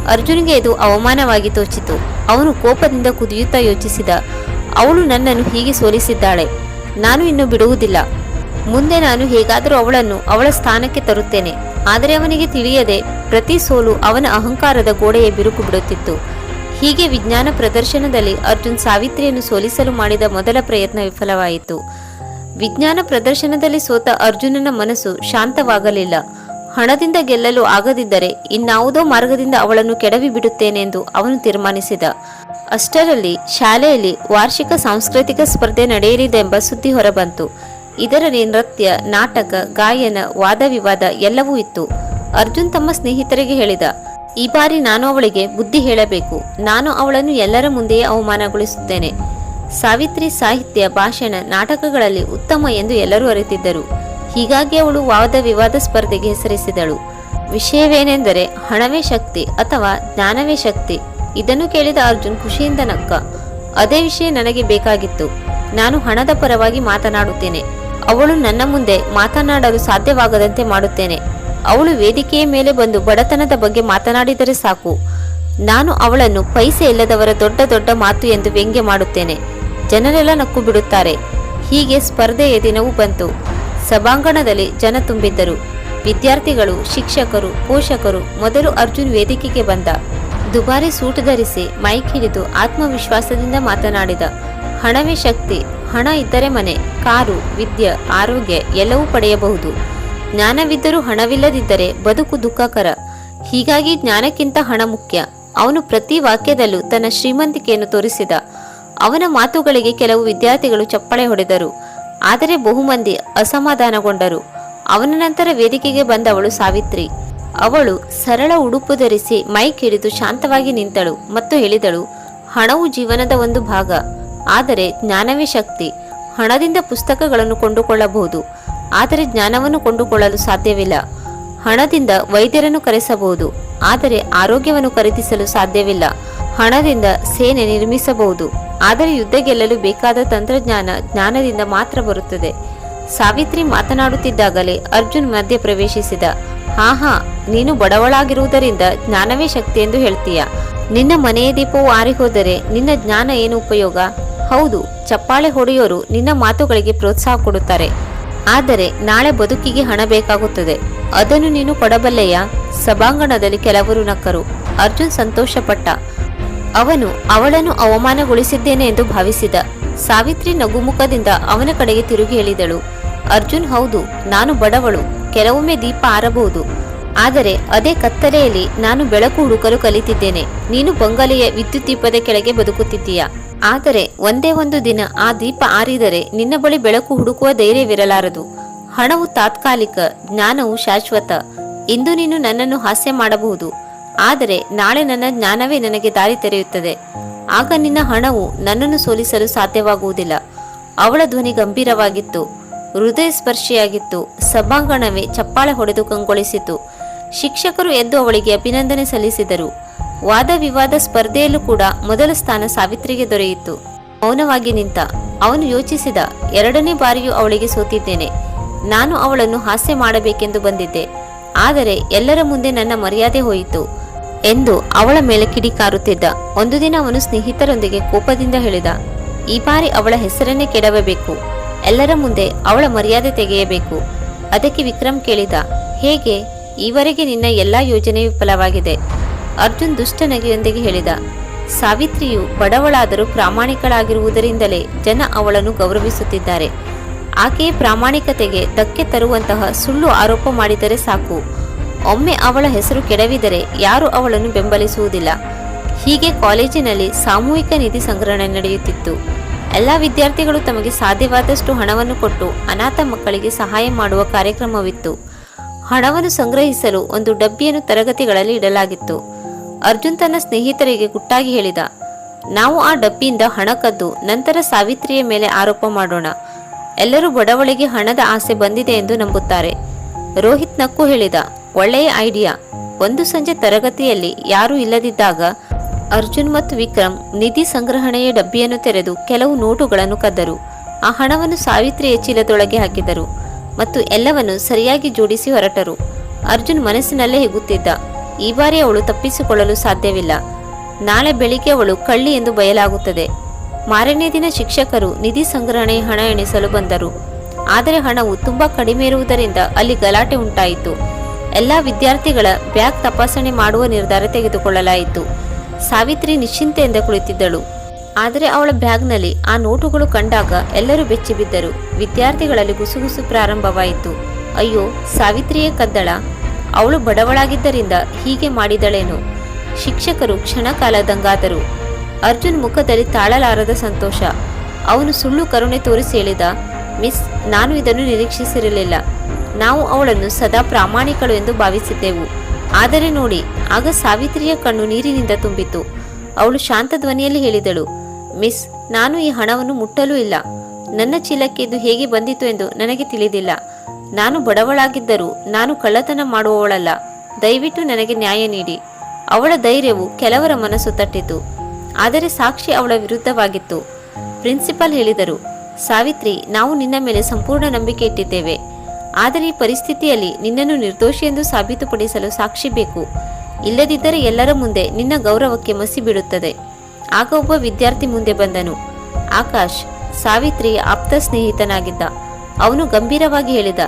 ಅರ್ಜುನ್ಗೆ ಇದು ಅವಮಾನವಾಗಿ ತೋಚಿತು. ಅವನು ಕೋಪದಿಂದ ಕುದಿಯುತ್ತಾ ಯೋಚಿಸಿದ, ಅವಳು ನನ್ನನ್ನು ಹೀಗೆ ಸೋಲಿಸಿದ್ದಾಳೆ. ನಾನು ಇನ್ನು ಬಿಡುವುದಿಲ್ಲ. ಮುಂದೆ ನಾನು ಹೇಗಾದರೂ ಅವಳನ್ನು ಅವಳ ಸ್ಥಾನಕ್ಕೆ ತರುತ್ತೇನೆ. ಆದರೆ ಅವನಿಗೆ ತಿಳಿಯದೆ ಪ್ರತಿ ಸೋಲು ಅವನ ಅಹಂಕಾರದ ಗೋಡೆಯ ಬಿರುಕು ಬಿಡುತ್ತಿತ್ತು. ಹೀಗೆ ವಿಜ್ಞಾನ ಪ್ರದರ್ಶನದಲ್ಲಿ ಅರ್ಜುನ್ ಸಾವಿತ್ರಿಯನ್ನು ಸೋಲಿಸಲು ಮಾಡಿದ ಮೊದಲ ಪ್ರಯತ್ನ ವಿಫಲವಾಯಿತು. ವಿಜ್ಞಾನ ಪ್ರದರ್ಶನದಲ್ಲಿ ಸೋತ ಅರ್ಜುನನ ಮನಸ್ಸು ಶಾಂತವಾಗಲಿಲ್ಲ. ಹಣದಿಂದ ಗೆಲ್ಲಲು ಆಗದಿದ್ದರೆ ಇನ್ನಾವುದೋ ಮಾರ್ಗದಿಂದ ಅವಳನ್ನು ಕೆಡವಿ ಬಿಡುತ್ತೇನೆಂದು ಅವನು ತೀರ್ಮಾನಿಸಿದ. ಅಷ್ಟರಲ್ಲಿ ಶಾಲೆಯಲ್ಲಿ ವಾರ್ಷಿಕ ಸಾಂಸ್ಕೃತಿಕ ಸ್ಪರ್ಧೆ ನಡೆಯಲಿದೆ ಎಂಬ ಸುದ್ದಿ ಹೊರಬಂತು. ಇದರಲ್ಲಿ ನೃತ್ಯ, ನಾಟಕ, ಗಾಯನ, ವಾದವಿವಾದ ಎಲ್ಲವೂ ಇತ್ತು. ಅರ್ಜುನ್ ತಮ್ಮ ಸ್ನೇಹಿತರಿಗೆ ಹೇಳಿದ, ಈ ಬಾರಿ ನಾನು ಅವಳಿಗೆ ಬುದ್ಧಿ ಹೇಳಬೇಕು. ನಾನು ಅವಳನ್ನು ಎಲ್ಲರ ಮುಂದೆಯೇ ಅವಮಾನಗೊಳಿಸುತ್ತೇನೆ. ಸಾವಿತ್ರಿ ಸಾಹಿತ್ಯ, ಭಾಷಣ, ನಾಟಕಗಳಲ್ಲಿ ಉತ್ತಮ ಎಂದು ಎಲ್ಲರೂ ಅರಿತಿದ್ದರು. ಹೀಗಾಗಿ ಅವಳು ವಾದ ವಿವಾದ ಸ್ಪರ್ಧೆಗೆ ಹೆಸರಿಸಿದಳು. ವಿಷಯವೇನೆಂದರೆ ಹಣವೇ ಶಕ್ತಿ ಅಥವಾ ಜ್ಞಾನವೇ ಶಕ್ತಿ. ಇದನ್ನು ಕೇಳಿದ ಅರ್ಜುನ್ ಖುಷಿಯಿಂದ ನಕ್ಕ, ಅದೇ ವಿಷಯ ನನಗೆ ಬೇಕಾಗಿತ್ತು. ನಾನು ಹಣದ ಪರವಾಗಿ ಮಾತನಾಡುತ್ತೇನೆ. ಅವಳು ನನ್ನ ಮುಂದೆ ಮಾತನಾಡಲು ಸಾಧ್ಯವಾಗದಂತೆ ಮಾಡುತ್ತೇನೆ. ಅವಳು ವೇದಿಕೆಯ ಮೇಲೆ ಬಂದು ಬಡತನದ ಬಗ್ಗೆ ಮಾತನಾಡಿದರೆ ಸಾಕು. ನಾನು ಅವಳನ್ನು ಪೈಸೆ ಇಲ್ಲದವರ ದೊಡ್ಡ ದೊಡ್ಡ ಮಾತು ಎಂದು ವ್ಯಂಗ್ಯ ಮಾಡುತ್ತೇನೆ. ಜನರೆಲ್ಲ ನಕ್ಕು ಬಿಡುತ್ತಾರೆ. ಹೀಗೆ ಸ್ಪರ್ಧೆಯ ದಿನವೂ ಬಂತು. ಸಭಾಂಗಣದಲ್ಲಿ ಜನ ತುಂಬಿದ್ದರು. ವಿದ್ಯಾರ್ಥಿಗಳು, ಶಿಕ್ಷಕರು, ಪೋಷಕರು, ಮೊದಲು ಅರ್ಜುನ್ ವೇದಿಕೆಗೆ ಬಂದ. ದುಬಾರಿ ಸೂಟ್ ಧರಿಸಿ ಮೈಕ್ ಹಿಡಿದು ಆತ್ಮವಿಶ್ವಾಸದಿಂದ ಮಾತನಾಡಿದ. ಹಣವೇ ಶಕ್ತಿ, ಹಣ ಇದ್ದರೆ ಮನೆ, ಕಾರು, ವಿದ್ಯೆ, ಆರೋಗ್ಯ ಎಲ್ಲವೂ ಪಡೆಯಬಹುದು. ಜ್ಞಾನವಿದ್ದರೂ ಹಣವಿಲ್ಲದಿದ್ದರೆ ಬದುಕು ದುಃಖಕರ. ಹೀಗಾಗಿ ಜ್ಞಾನಕ್ಕಿಂತ ಹಣ ಮುಖ್ಯ. ಅವನು ಪ್ರತಿ ವಾಕ್ಯದಲ್ಲೂ ತನ್ನ ಶ್ರೀಮಂತಿಕೆಯನ್ನು ತೋರಿಸಿದ. ಅವನ ಮಾತುಗಳಿಗೆ ಕೆಲವು ವಿದ್ಯಾರ್ಥಿಗಳು ಚಪ್ಪಳೆ ಹೊಡೆದರು. ಆದರೆ ಬಹುಮಂದಿ ಅಸಮಾಧಾನಗೊಂಡರು. ಅವನ ನಂತರ ವೇದಿಕೆಗೆ ಬಂದವಳು ಸಾವಿತ್ರಿ. ಅವಳು ಸರಳ ಉಡುಪು ಧರಿಸಿ ಮೈಕ್ ಹಿಡಿದು ಶಾಂತವಾಗಿ ನಿಂತಳು ಮತ್ತು ಹೇಳಿದಳು, ಹಣವು ಜೀವನದ ಒಂದು ಭಾಗ. ಆದರೆ ಜ್ಞಾನವೇ ಶಕ್ತಿ. ಹಣದಿಂದ ಪುಸ್ತಕಗಳನ್ನು ಕೊಂಡುಕೊಳ್ಳಬಹುದು. ಆದರೆ ಜ್ಞಾನವನ್ನು ಕೊಂಡುಕೊಳ್ಳಲು ಸಾಧ್ಯವಿಲ್ಲ. ಹಣದಿಂದ ವೈದ್ಯರನ್ನು ಕರೆಸಬಹುದು. ಆದರೆ ಆರೋಗ್ಯವನ್ನು ಖರೀದಿಸಲು ಸಾಧ್ಯವಿಲ್ಲ. ಹಣದಿಂದ ಸೇನೆ ನಿರ್ಮಿಸಬಹುದು. ಆದರೆ ಯುದ್ಧ ಗೆಲ್ಲಲು ಬೇಕಾದ ತಂತ್ರಜ್ಞಾನ ಜ್ಞಾನದಿಂದ ಮಾತ್ರ ಬರುತ್ತದೆ. ಸಾವಿತ್ರಿ ಮಾತನಾಡುತ್ತಿದ್ದಾಗಲೇ ಅರ್ಜುನ್ ಮಧ್ಯ ಪ್ರವೇಶಿಸಿದ. ಹಾ ಹಾ ನೀನು ಬಡವಳಾಗಿರುವುದರಿಂದ ಜ್ಞಾನವೇ ಶಕ್ತಿ ಎಂದು ಹೇಳ್ತೀಯ. ನಿನ್ನ ಮನೆಯ ದೀಪವು ಆರಿಹೋದರೆ ನಿನ್ನ ಜ್ಞಾನ ಏನು ಉಪಯೋಗ? ಹೌದು, ಚಪ್ಪಾಳೆ ಹೊಡೆಯೋರು ನಿನ್ನ ಮಾತುಗಳಿಗೆ ಪ್ರೋತ್ಸಾಹ ಕೊಡುತ್ತಾರೆ. ಆದರೆ ನಾಳೆ ಬದುಕಿಗೆ ಹಣ ಬೇಕಾಗುತ್ತದೆ. ಅದನ್ನು ನೀನು ಕೊಡಬಲ್ಲೆಯ? ಸಭಾಂಗಣದಲ್ಲಿ ಕೆಲವರು ನಕ್ಕರು. ಅರ್ಜುನ್ ಸಂತೋಷಪಟ್ಟ. ಅವನು, ಅವಳನ್ನು ಅವಮಾನಗೊಳಿಸಿದ್ದೇನೆ ಎಂದು ಭಾವಿಸಿದ. ಸಾವಿತ್ರಿ ನಗುಮುಖದಿಂದ ಅವನ ಕಡೆಗೆ ತಿರುಗಿ ಹೇಳಿದಳು. ಅರ್ಜುನ್, ಹೌದು, ನಾನು ಬಡವಳು. ಕೆಲವೊಮ್ಮೆ ದೀಪ ಆರಬಹುದು. ಆದರೆ ಅದೇ ಕತ್ತಲೆಯಲ್ಲಿ ನಾನು ಬೆಳಕು ಹುಡುಕಲು ಕಲಿತಿದ್ದೇನೆ. ನೀನು ಬಂಗಲೆಯ ವಿದ್ಯುತ್ ದೀಪದ ಕೆಳಗೆ ಬದುಕುತ್ತಿದ್ದೀಯ? ಆದರೆ ಒಂದೇ ಒಂದು ದಿನ ಆ ದೀಪ ಆರಿದರೆ ನಿನ್ನ ಬಳಿ ಬೆಳಕು ಹುಡುಕುವ ಧೈರ್ಯವಿರಲಾರದು. ಹಣವು ತಾತ್ಕಾಲಿಕ, ಜ್ಞಾನವು ಶಾಶ್ವತ. ಇಂದು ನೀನು ನನ್ನನ್ನು ಹಾಸ್ಯ ಮಾಡಬಹುದು. ಆದರೆ ನಾಳೆ ನನ್ನ ಜ್ಞಾನವೇ ನನಗೆ ದಾರಿ ತೆರೆಯುತ್ತದೆ. ಆಗ ನಿನ್ನ ಹಣವು ನನ್ನನ್ನು ಸೋಲಿಸಲು ಸಾಧ್ಯವಾಗುವುದಿಲ್ಲ. ಅವಳ ಧ್ವನಿ ಗಂಭೀರವಾಗಿತ್ತು. ಹೃದಯ ಸ್ಪರ್ಶಿಯಾಗಿತ್ತು. ಸಭಾಂಗಣವೇ ಚಪ್ಪಾಳೆ ಹೊಡೆದು ಕಂಗೊಳಿಸಿತು. ಶಿಕ್ಷಕರು ಎದ್ದು ಅವಳಿಗೆ ಅಭಿನಂದನೆ ಸಲ್ಲಿಸಿದರು. ವಾದ ವಿವಾದ ಸ್ಪರ್ಧೆಯಲ್ಲೂ ಕೂಡ ಮೊದಲ ಸ್ಥಾನ ಸಾವಿತ್ರಿಗೆ ದೊರೆಯಿತು. ಮೌನವಾಗಿ ನಿಂತ ಅವನು ಯೋಚಿಸಿದ ಎರಡನೇ ಬಾರಿಯೂ ಅವಳಿಗೆ ಸೋತಿದ್ದೇನೆ. ನಾನು ಅವಳನ್ನು ಹಾಸ್ಯ ಮಾಡಬೇಕೆಂದು ಬಂದಿದ್ದೆ. ಆದರೆ ಎಲ್ಲರ ಮುಂದೆ ನನ್ನ ಮರ್ಯಾದೆ ಹೋಯಿತು ಎಂದು ಅವಳ ಮೇಲೆ ಕಿಡಿಕಾರುತ್ತಿದ್ದ ಒಂದು ದಿನ ಅವನು ಸ್ನೇಹಿತರೊಂದಿಗೆ ಕೋಪದಿಂದ ಹೇಳಿದ, ಈ ಬಾರಿ ಅವಳ ಹೆಸರನ್ನೇ ಕೆಡವಬೇಕು. ಎಲ್ಲರ ಮುಂದೆ ಅವಳ ಮರ್ಯಾದೆ ತೆಗೆಯಬೇಕು. ಅದಕ್ಕೆ ವಿಕ್ರಮ್ ಕೇಳಿದ, ಹೇಗೆ? ಈವರೆಗೆ ನಿನ್ನ ಎಲ್ಲಾ ಯೋಜನೆ ವಿಫಲವಾಗಿದೆ. ಅರ್ಜುನ್ ದುಷ್ಟ ನಗೆಯೊಂದಿಗೆ ಹೇಳಿದ, ಸಾವಿತ್ರಿಯು ಬಡವಳಾದರೂ ಪ್ರಾಮಾಣಿಕಳಾಗಿರುವುದರಿಂದಲೇ ಜನ ಅವಳನ್ನು ಗೌರವಿಸುತ್ತಿದ್ದಾರೆ. ಆಕೆಯ ಪ್ರಾಮಾಣಿಕತೆಗೆ ಧಕ್ಕೆ ತರುವಂತಹ ಸುಳ್ಳು ಆರೋಪ ಮಾಡಿದರೆ ಸಾಕು. ಒಮ್ಮೆ ಅವಳ ಹೆಸರು ಕೆಡವಿದರೆ ಯಾರು ಅವಳನ್ನು ಬೆಂಬಲಿಸುವುದಿಲ್ಲ. ಹೀಗೆ ಕಾಲೇಜಿನಲ್ಲಿ ಸಾಮೂಹಿಕ ನಿಧಿ ಸಂಗ್ರಹಣೆ ನಡೆಯುತ್ತಿತ್ತು. ಎಲ್ಲ ವಿದ್ಯಾರ್ಥಿಗಳು ತಮಗೆ ಸಾಧ್ಯವಾದಷ್ಟು ಹಣವನ್ನು ಕೊಟ್ಟು ಅನಾಥ ಮಕ್ಕಳಿಗೆ ಸಹಾಯ ಮಾಡುವ ಕಾರ್ಯಕ್ರಮವಿತ್ತು. ಹಣವನ್ನು ಸಂಗ್ರಹಿಸಲು ಒಂದು ಡಬ್ಬಿಯನ್ನು ತರಗತಿಗಳಲ್ಲಿ ಇಡಲಾಗಿತ್ತು. ಅರ್ಜುನ್ ತನ್ನ ಸ್ನೇಹಿತರಿಗೆ ಗುಟ್ಟಾಗಿ ಹೇಳಿದ, ನಾವು ಆ ಡಬ್ಬಿಯಿಂದ ಹಣ ಕದ್ದು ನಂತರ ಸಾವಿತ್ರಿಯ ಮೇಲೆ ಆರೋಪ ಮಾಡೋಣ. ಎಲ್ಲರೂ ಬಡವಳಿಗೆ ಹಣದ ಆಸೆ ಬಂದಿದೆ ಎಂದು ನಂಬುತ್ತಾರೆ. ರೋಹಿತ್ ನಕ್ಕು ಹೇಳಿದ, ಒಳ್ಳೆಯ ಐಡಿಯಾ. ಒಂದು ಸಂಜೆ ತರಗತಿಯಲ್ಲಿ ಯಾರೂ ಇಲ್ಲದಿದ್ದಾಗ ಅರ್ಜುನ್ ಮತ್ತು ವಿಕ್ರಮ್ ನಿಧಿ ಸಂಗ್ರಹಣೆಯ ಡಬ್ಬಿಯನ್ನು ತೆರೆದು ಕೆಲವು ನೋಟುಗಳನ್ನು ಕದ್ದರು. ಆ ಹಣವನ್ನು ಸಾವಿತ್ರಿಯ ಚೀಲದೊಳಗೆ ಹಾಕಿದರು ಮತ್ತು ಎಲ್ಲವನ್ನು ಸರಿಯಾಗಿ ಜೋಡಿಸಿ ಹೊರಟರು. ಅರ್ಜುನ್ ಮನಸ್ಸಿನಲ್ಲೇ ಹಿಗುತ್ತಿದ್ದ ಈ ಬಾರಿ ಅವಳು ತಪ್ಪಿಸಿಕೊಳ್ಳಲು ಸಾಧ್ಯವಿಲ್ಲ. ನಾಳೆ ಬೆಳಿಗ್ಗೆ ಅವಳು ಕಳ್ಳಿ ಎಂದು ಬಯಲಾಗುತ್ತದೆ. ಮಾರನೇ ದಿನ ಶಿಕ್ಷಕರು ನಿಧಿ ಸಂಗ್ರಹಣೆ ಹಣ ಎಣಿಸಲು ಬಂದರು. ಆದರೆ ಹಣವು ತುಂಬಾ ಕಡಿಮೆ ಇರುವುದರಿಂದ ಅಲ್ಲಿ ಗಲಾಟೆ ಉಂಟಾಯಿತು. ಎಲ್ಲ ವಿದ್ಯಾರ್ಥಿಗಳ ಬ್ಯಾಗ್ ತಪಾಸಣೆ ಮಾಡುವ ನಿರ್ಧಾರ ತೆಗೆದುಕೊಳ್ಳಲಾಯಿತು. ಸಾವಿತ್ರಿ ನಿಶ್ಚಿಂತೆಯಿಂದ ಕುಳಿತಿದ್ದಳು. ಆದರೆ ಅವಳ ಬ್ಯಾಗ್ನಲ್ಲಿ ಆ ನೋಟುಗಳು ಕಂಡಾಗ ಎಲ್ಲರೂ ಬೆಚ್ಚಿಬಿದ್ದರು. ವಿದ್ಯಾರ್ಥಿಗಳಲ್ಲಿ ಗುಸುಗುಸು ಪ್ರಾರಂಭವಾಯಿತು. ಅಯ್ಯೋ, ಸಾವಿತ್ರಿಯೇ ಕದ್ದಳ. ಅವಳು ಬಡವಳಾಗಿದ್ದರಿಂದ ಹೀಗೆ ಮಾಡಿದಳೇನು? ಶಿಕ್ಷಕರು ಕ್ಷಣಕಾಲ ದಂಗಾದರು. ಅರ್ಜುನ್ ಮುಖದಲ್ಲಿ ತಾಳಲಾರದ ಸಂತೋಷ. ಅವನು ಸುಳ್ಳು ಕರುಣೆ ತೋರಿಸಿ ಹೇಳಿದ, ಮಿಸ್, ನಾನು ಇದನ್ನು ನಿರೀಕ್ಷಿಸಿರಲಿಲ್ಲ. ನಾವು ಅವಳನ್ನು ಸದಾ ಪ್ರಾಮಾಣಿಕಳು ಎಂದು ಭಾವಿಸಿದ್ದೆವು. ಆದರೆ ನೋಡಿ, ಆಗ ಸಾವಿತ್ರಿಯ ಕಣ್ಣು ನೀರಿನಿಂದ ತುಂಬಿತು ಅವಳು ಶಾಂತ ಧ್ವನಿಯಲ್ಲಿ ಹೇಳಿದಳು, ಮಿಸ್, ನಾನು ಈ ಹಣವನ್ನು ಮುಟ್ಟಲೂ ಇಲ್ಲ. ನನ್ನ ಚೀಲಕ್ಕೆ ಇದು ಹೇಗೆ ಬಂದಿತು ಎಂದು ನನಗೆ ತಿಳಿದಿಲ್ಲ. ನಾನು ಬಡವಳಾಗಿದ್ದರೂ ನಾನು ಕಳ್ಳತನ ಮಾಡುವವಳಲ್ಲ. ದಯವಿಟ್ಟು ನನಗೆ ನ್ಯಾಯ ನೀಡಿ. ಅವಳ ಧೈರ್ಯವು ಕೆಲವರ ಮನಸ್ಸು ತಟ್ಟಿತು. ಆದರೆ ಸಾಕ್ಷಿ ಅವಳ ವಿರುದ್ಧವಾಗಿತ್ತು. ಪ್ರಿನ್ಸಿಪಾಲ್ ಹೇಳಿದರು, ಸಾವಿತ್ರಿ, ನಾವು ನಿನ್ನ ಮೇಲೆ ಸಂಪೂರ್ಣ ನಂಬಿಕೆ ಇಟ್ಟಿದ್ದೇವೆ. ಆದರೆ ಈ ಪರಿಸ್ಥಿತಿಯಲ್ಲಿ ನಿನ್ನನ್ನು ನಿರ್ದೋಷಿ ಎಂದು ಸಾಬೀತುಪಡಿಸಲು ಸಾಕ್ಷಿ ಬೇಕು. ಇಲ್ಲದಿದ್ದರೆ ಎಲ್ಲರ ಮುಂದೆ ನಿನ್ನ ಗೌರವಕ್ಕೆ ಮಸಿ ಬೀಳುತ್ತದೆ. ಆಗ ಒಬ್ಬ ವಿದ್ಯಾರ್ಥಿ ಮುಂದೆ ಬಂದನು. ಆಕಾಶ್, ಸಾವಿತ್ರಿ ಆಪ್ತ ಸ್ನೇಹಿತನಾಗಿದ್ದ. ಅವನು ಗಂಭೀರವಾಗಿ ಹೇಳಿದ,